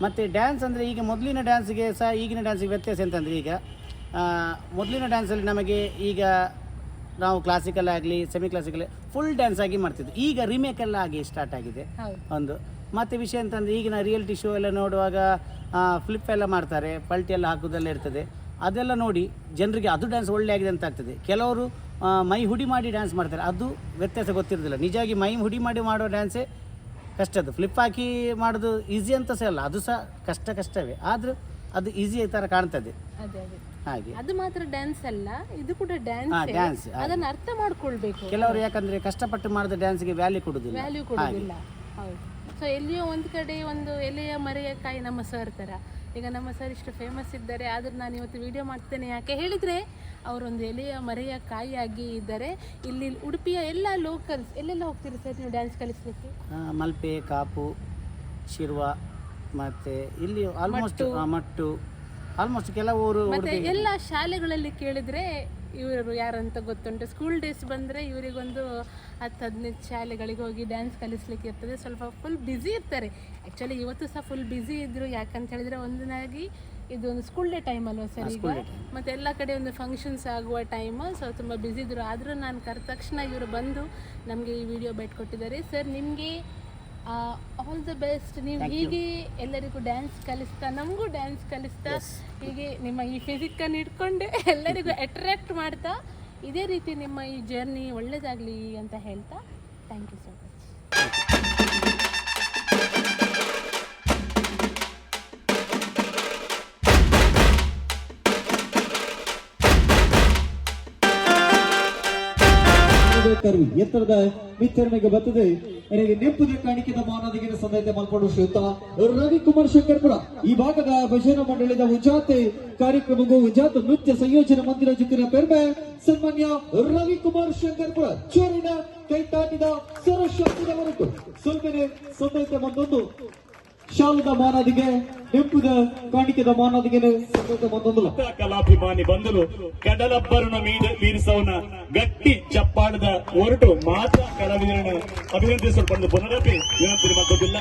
ಮತ್ತು ಡ್ಯಾನ್ಸ್ ಅಂದರೆ ಈಗ ಮೊದಲಿನ ಡ್ಯಾನ್ಸ್ಗೆ ಸಹ ಈಗಿನ ಡ್ಯಾನ್ಸಿಗೆ ವ್ಯತ್ಯಾಸ ಎಂತಂದರೆ ಈಗ ಮೊದಲಿನ ಡ್ಯಾನ್ಸಲ್ಲಿ ನಮಗೆ ಈಗ ನಾವು ಕ್ಲಾಸಿಕಲ್ ಆಗಲಿ ಸೆಮಿ ಕ್ಲಾಸಿಕಲ್ ಫುಲ್ ಡ್ಯಾನ್ಸ್ ಆಗಿ ಮಾಡ್ತಿದ್ವಿ ಈಗ ರಿಮೇಕ್ ಎಲ್ಲ ಆಗಿ ಸ್ಟಾರ್ಟ್ ಆಗಿದೆ. ಒಂದು. ಮತ್ತೆ ವಿಷಯ ಅಂತಂದರೆ ಈಗಿನ ರಿಯಾಲಿಟಿ ಶೋ ಎಲ್ಲ ನೋಡುವಾಗ ಫ್ಲಿಪ್ ಎಲ್ಲ ಮಾಡ್ತಾರೆ. ಪಲ್ಟಿ ಎಲ್ಲ ಹಾಕೋದೆಲ್ಲ ಇರ್ತದೆ. ಅದೆಲ್ಲ ನೋಡಿ ಜನರಿಗೆ ಅದು ಡ್ಯಾನ್ಸ್ ಒಳ್ಳೆ ಆಗಿದೆ ಅಂತ ಆಗ್ತದೆ. ಕೆಲವರು ಮೈ ಹುಡಿ ಮಾಡಿ ಡ್ಯಾನ್ಸ್ ಮಾಡ್ತಾರೆ. ಅದು ವ್ಯತ್ಯಾಸ ಗೊತ್ತಿರೋದಿಲ್ಲ. ನಿಜವಾಗಿ ಮೈ ಹುಡಿ ಮಾಡಿ ಮಾಡೋ ಡ್ಯಾನ್ಸೇ ಕಷ್ಟದ್ದು ಫ್ಲಿಪ್ ಹಾಕಿ ಮಾಡೋದು ಈಸಿ ಅಂತ ಸಹ ಅಲ್ಲ. ಅದು ಸಹ ಕಷ್ಟ ಕಷ್ಟವೇ. ಆದರೂ ಅದು ಈಸಿ ಥರ ಕಾಣ್ತದೆ. ಹಾಗೆ. ಅದು ಮಾತ್ರ ಡ್ಯಾನ್ಸ್ ಅಲ್ಲ ಇದು ಕೂಡ ಡ್ಯಾನ್ಸ್ ಡ್ಯಾನ್ಸ್ ಅದನ್ನ. ಅರ್ಥ ಮಾಡ್ಕೊಳ್ಬೇಕು. ಕೆಲವರು ಯಾಕಂದ್ರೆ ಕಷ್ಟಪಟ್ಟು ಮಾಡಿದ ಡ್ಯಾನ್ಸ್ಗೆ ವ್ಯಾಲ್ಯೂ ಕೊಡುದಿಲ್ಲ. ವ್ಯಾಲ್ಯೂ ಕೊಡೋದಿಲ್ಲ. ಹೌದು. ಸೊ ಎಲ್ಲಿಯೋ ಒಂದ್ ಕಡೆ ಒಂದು ಎಲೆಯ ಮರೆಯ ಕಾಯಿ ನಮ್ಮ ಸರ್ ತರ. ಈಗ ನಮ್ಮ ಸರ್ ಇಷ್ಟು ಫೇಮಸ್ ಇದ್ದಾರೆ ಆದ್ರೆ ನಾನು ಇವತ್ತು ವಿಡಿಯೋ ಮಾಡ್ತೇನೆ. ಯಾಕೆ ಹೇಳಿದ್ರೆ ಅವರೊಂದು ಎಲೆಯ ಮರೆಯ ಕಾಯಿಯಾಗಿ ಇದ್ದಾರೆ ಇಲ್ಲಿ ಉಡುಪಿಯ ಎಲ್ಲ ಲೋಕಲ್ಸ್ ಎಲ್ಲೆಲ್ಲ ಹೋಗ್ತೀರಿ ಸರ್ ನೀವು ಡ್ಯಾನ್ಸ್ ಕಲಿಸ್ಲಿಕ್ಕೆ? ಮಲ್ಪೆ ಕಾಪು ಶಿರ್ವ ಮತ್ತೆ ಇಲ್ಲಿ ಆಲ್ಮೋಸ್ಟ್ ಮಟ್ಟು. ಆಲ್ಮೋಸ್ಟ್ ಕೆಲವರು ಊರು ಮತ್ತೆ ಎಲ್ಲ ಶಾಲೆಗಳಲ್ಲಿ ಕೇಳಿದ್ರೆ ಇವರು ಯಾರಂತ ಗೊತ್ತುಂಟು. ಸ್ಕೂಲ್ ಡೇಸ್ ಬಂದರೆ ಇವರಿಗೊಂದು ಹತ್ತು ಹದಿನೈದು ಶಾಲೆಗಳಿಗೆ ಹೋಗಿ ಡ್ಯಾನ್ಸ್ ಕಲಿಸ್ಲಿಕ್ಕೆ ಇರ್ತದೆ. ಸ್ವಲ್ಪ ಫುಲ್ ಬ್ಯುಸಿ ಇರ್ತಾರೆ. ಆ್ಯಕ್ಚುಲಿ ಇವತ್ತು ಸಹ ಫುಲ್ ಬ್ಯುಸಿ ಇದ್ದರು ಯಾಕಂತ ಹೇಳಿದ್ರೆ ಒಂದನಾಗಿ ಇದು ಒಂದು ಸ್ಕೂಲ್ ಡೇ ಟೈಮ್ ಅಲ್ವಾ ಸರ್ ಈಗ? ಮತ್ತು ಎಲ್ಲ ಕಡೆ ಒಂದು ಫಂಕ್ಷನ್ಸ್ ಆಗುವ ಟೈಮ್ ಸೊ ತುಂಬ ಬ್ಯುಸಿ ಇದ್ದರು ಆದರೂ ನಾನು ಕರೆದ ತಕ್ಷಣ ಇವರು ಬಂದು ನಮಗೆ ಈ ವಿಡಿಯೋ ಕೊಟ್ಟಿದ್ದಾರೆ. ಸರ್ ನಿಮಗೆ ಆಲ್ ದ ಬೆಸ್ಟ್ ನೀವು ಹೀಗೆ ಎಲ್ಲರಿಗೂ ಡ್ಯಾನ್ಸ್ ಕಲಿಸ್ತಾ ನಮಗೂ ಡ್ಯಾನ್ಸ್ ಕಲಿಸ್ತಾ ಹೀಗೆ ನಿಮ್ಮ ಈ ಫಿಸಿಕ್ಕನ್ನು ಇಟ್ಕೊಂಡೆ ಎಲ್ಲರಿಗೂ ಅಟ್ರಾಕ್ಟ್ ಮಾಡ್ತಾ ಇದೇ ರೀತಿ ನಿಮ್ಮ ಈ ಜರ್ನಿ ಒಳ್ಳೆಯದಾಗಲಿ ಅಂತ ಹೇಳ್ತಾ ಥ್ಯಾಂಕ್ ಯು ಸೊ ಮಚ್ ಎತ್ತರದ ವಿಚಾರಣೆಗೆ ಬರ್ತದೆ ನೆಪ್ಪದ ಕಾಣಿಕೆದ ಮಾನದಿಗಿನ ಸಂದೇಶ ಮಲ್ಕೊಂಡು ಶ್ರೀಯುತ ರವಿಕುಮಾರ್ ಶಂಕರ್ಪುರ. ಈ ಭಾಗದ ಭಜನ ಮಂಡಳಿದ ಉಜಾತೆ ಕಾರ್ಯಕ್ರಮಗೂ ಉಜಾತ ನೃತ್ಯ ಸಂಯೋಜನೆ ಮಂದಿರ ಜೊತೆಗಿನ ಪೆರ್ಮೆ ಸನ್ಮಾನ್ಯ ರವಿಕುಮಾರ್ ಶಂಕರ್ಪುರ. ಚೋರಿನ ಕೈ ತಾಟಿದ ಹೊರಟು ಸ್ವಲ್ಪ ಸಂದೇಶ ಒಂದೊಂದು ಶಾಲದ ಮಾನದಿಗೆ ನೆಪ್ಪದ ಕಾಣಿಕೆದ ಮಾನದಿಗೆ ಕಲಾಭಿಮಾನಿ ಬಂದಲು ಕಡಲಬ್ಬರನ ಮೀದ ಮೀರಿಸವನ ಗಟ್ಟಿ ಚಪ್ಪಾಡದ ಹೊರಟು ಮಾತ್ರ ಕಲಾವಿದರನ್ನು ಅಭಿನಂದಿಸಲ್ಪಡಲು ಪುನರಪಿ ವಿನಂತಿ ಮಾಡೋದಿಲ್ಲ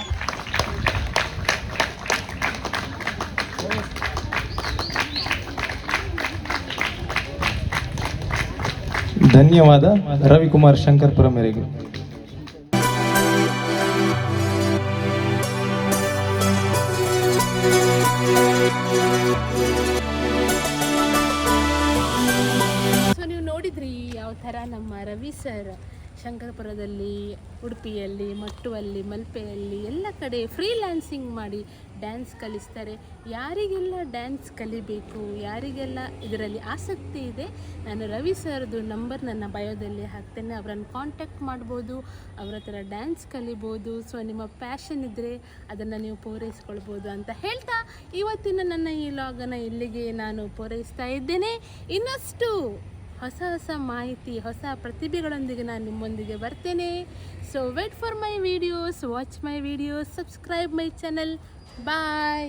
ಧನ್ಯವಾದ ರವಿಕುಮಾರ್ ಶಂಕರ್ಪುರ ಮೇರೆಗೆ. ಥರ ನಮ್ಮ ರವಿ ಸರ್ ಶಂಕರಪುರದಲ್ಲಿ, ಉಡುಪಿಯಲ್ಲಿ, ಮಟ್ಟುವಲ್ಲಿ, ಮಲ್ಪೆಯಲ್ಲಿ ಎಲ್ಲ ಕಡೆ ಫ್ರೀಲ್ಯಾನ್ಸಿಂಗ್ ಮಾಡಿ ಡ್ಯಾನ್ಸ್ ಕಲಿಸ್ತಾರೆ. ಯಾರಿಗೆಲ್ಲ ಡ್ಯಾನ್ಸ್ ಕಲಿಬೇಕು, ಯಾರಿಗೆಲ್ಲ ಇದರಲ್ಲಿ ಆಸಕ್ತಿ ಇದೆ, ನಾನು ರವಿ ಸರ್ದು ನಂಬರ್ ನನ್ನ ಬಯೋದಲ್ಲಿ ಹಾಕ್ತೇನೆ. ಅವರನ್ನು ಕಾಂಟ್ಯಾಕ್ಟ್ ಮಾಡ್ಬೋದು, ಅವರ ಹತ್ರ ಡ್ಯಾನ್ಸ್ ಕಲಿಬೋದು. ಸೊ ನಿಮ್ಮ ಪ್ಯಾಷನ್ ಇದ್ದರೆ ಅದನ್ನು ನೀವು ಪೂರೈಸ್ಕೊಳ್ಬೋದು ಅಂತ ಹೇಳ್ತಾ ಇವತ್ತಿನ ನನ್ನ ಈ ಲಾಗನ್ನು ಇಲ್ಲಿಗೆ ನಾನು ಪೂರೈಸ್ತಾ ಇದ್ದೇನೆ. ಇನ್ನಷ್ಟು ಹೊಸ ಹೊಸ ಮಾಹಿತಿ, ಹೊಸ ಪ್ರತಿಭೆಗಳೊಂದಿಗೆ ನಾನು ನಿಮ್ಮೊಂದಿಗೆ ಬರ್ತೇನೆ. So wait for my videos watch my videos subscribe my channel bye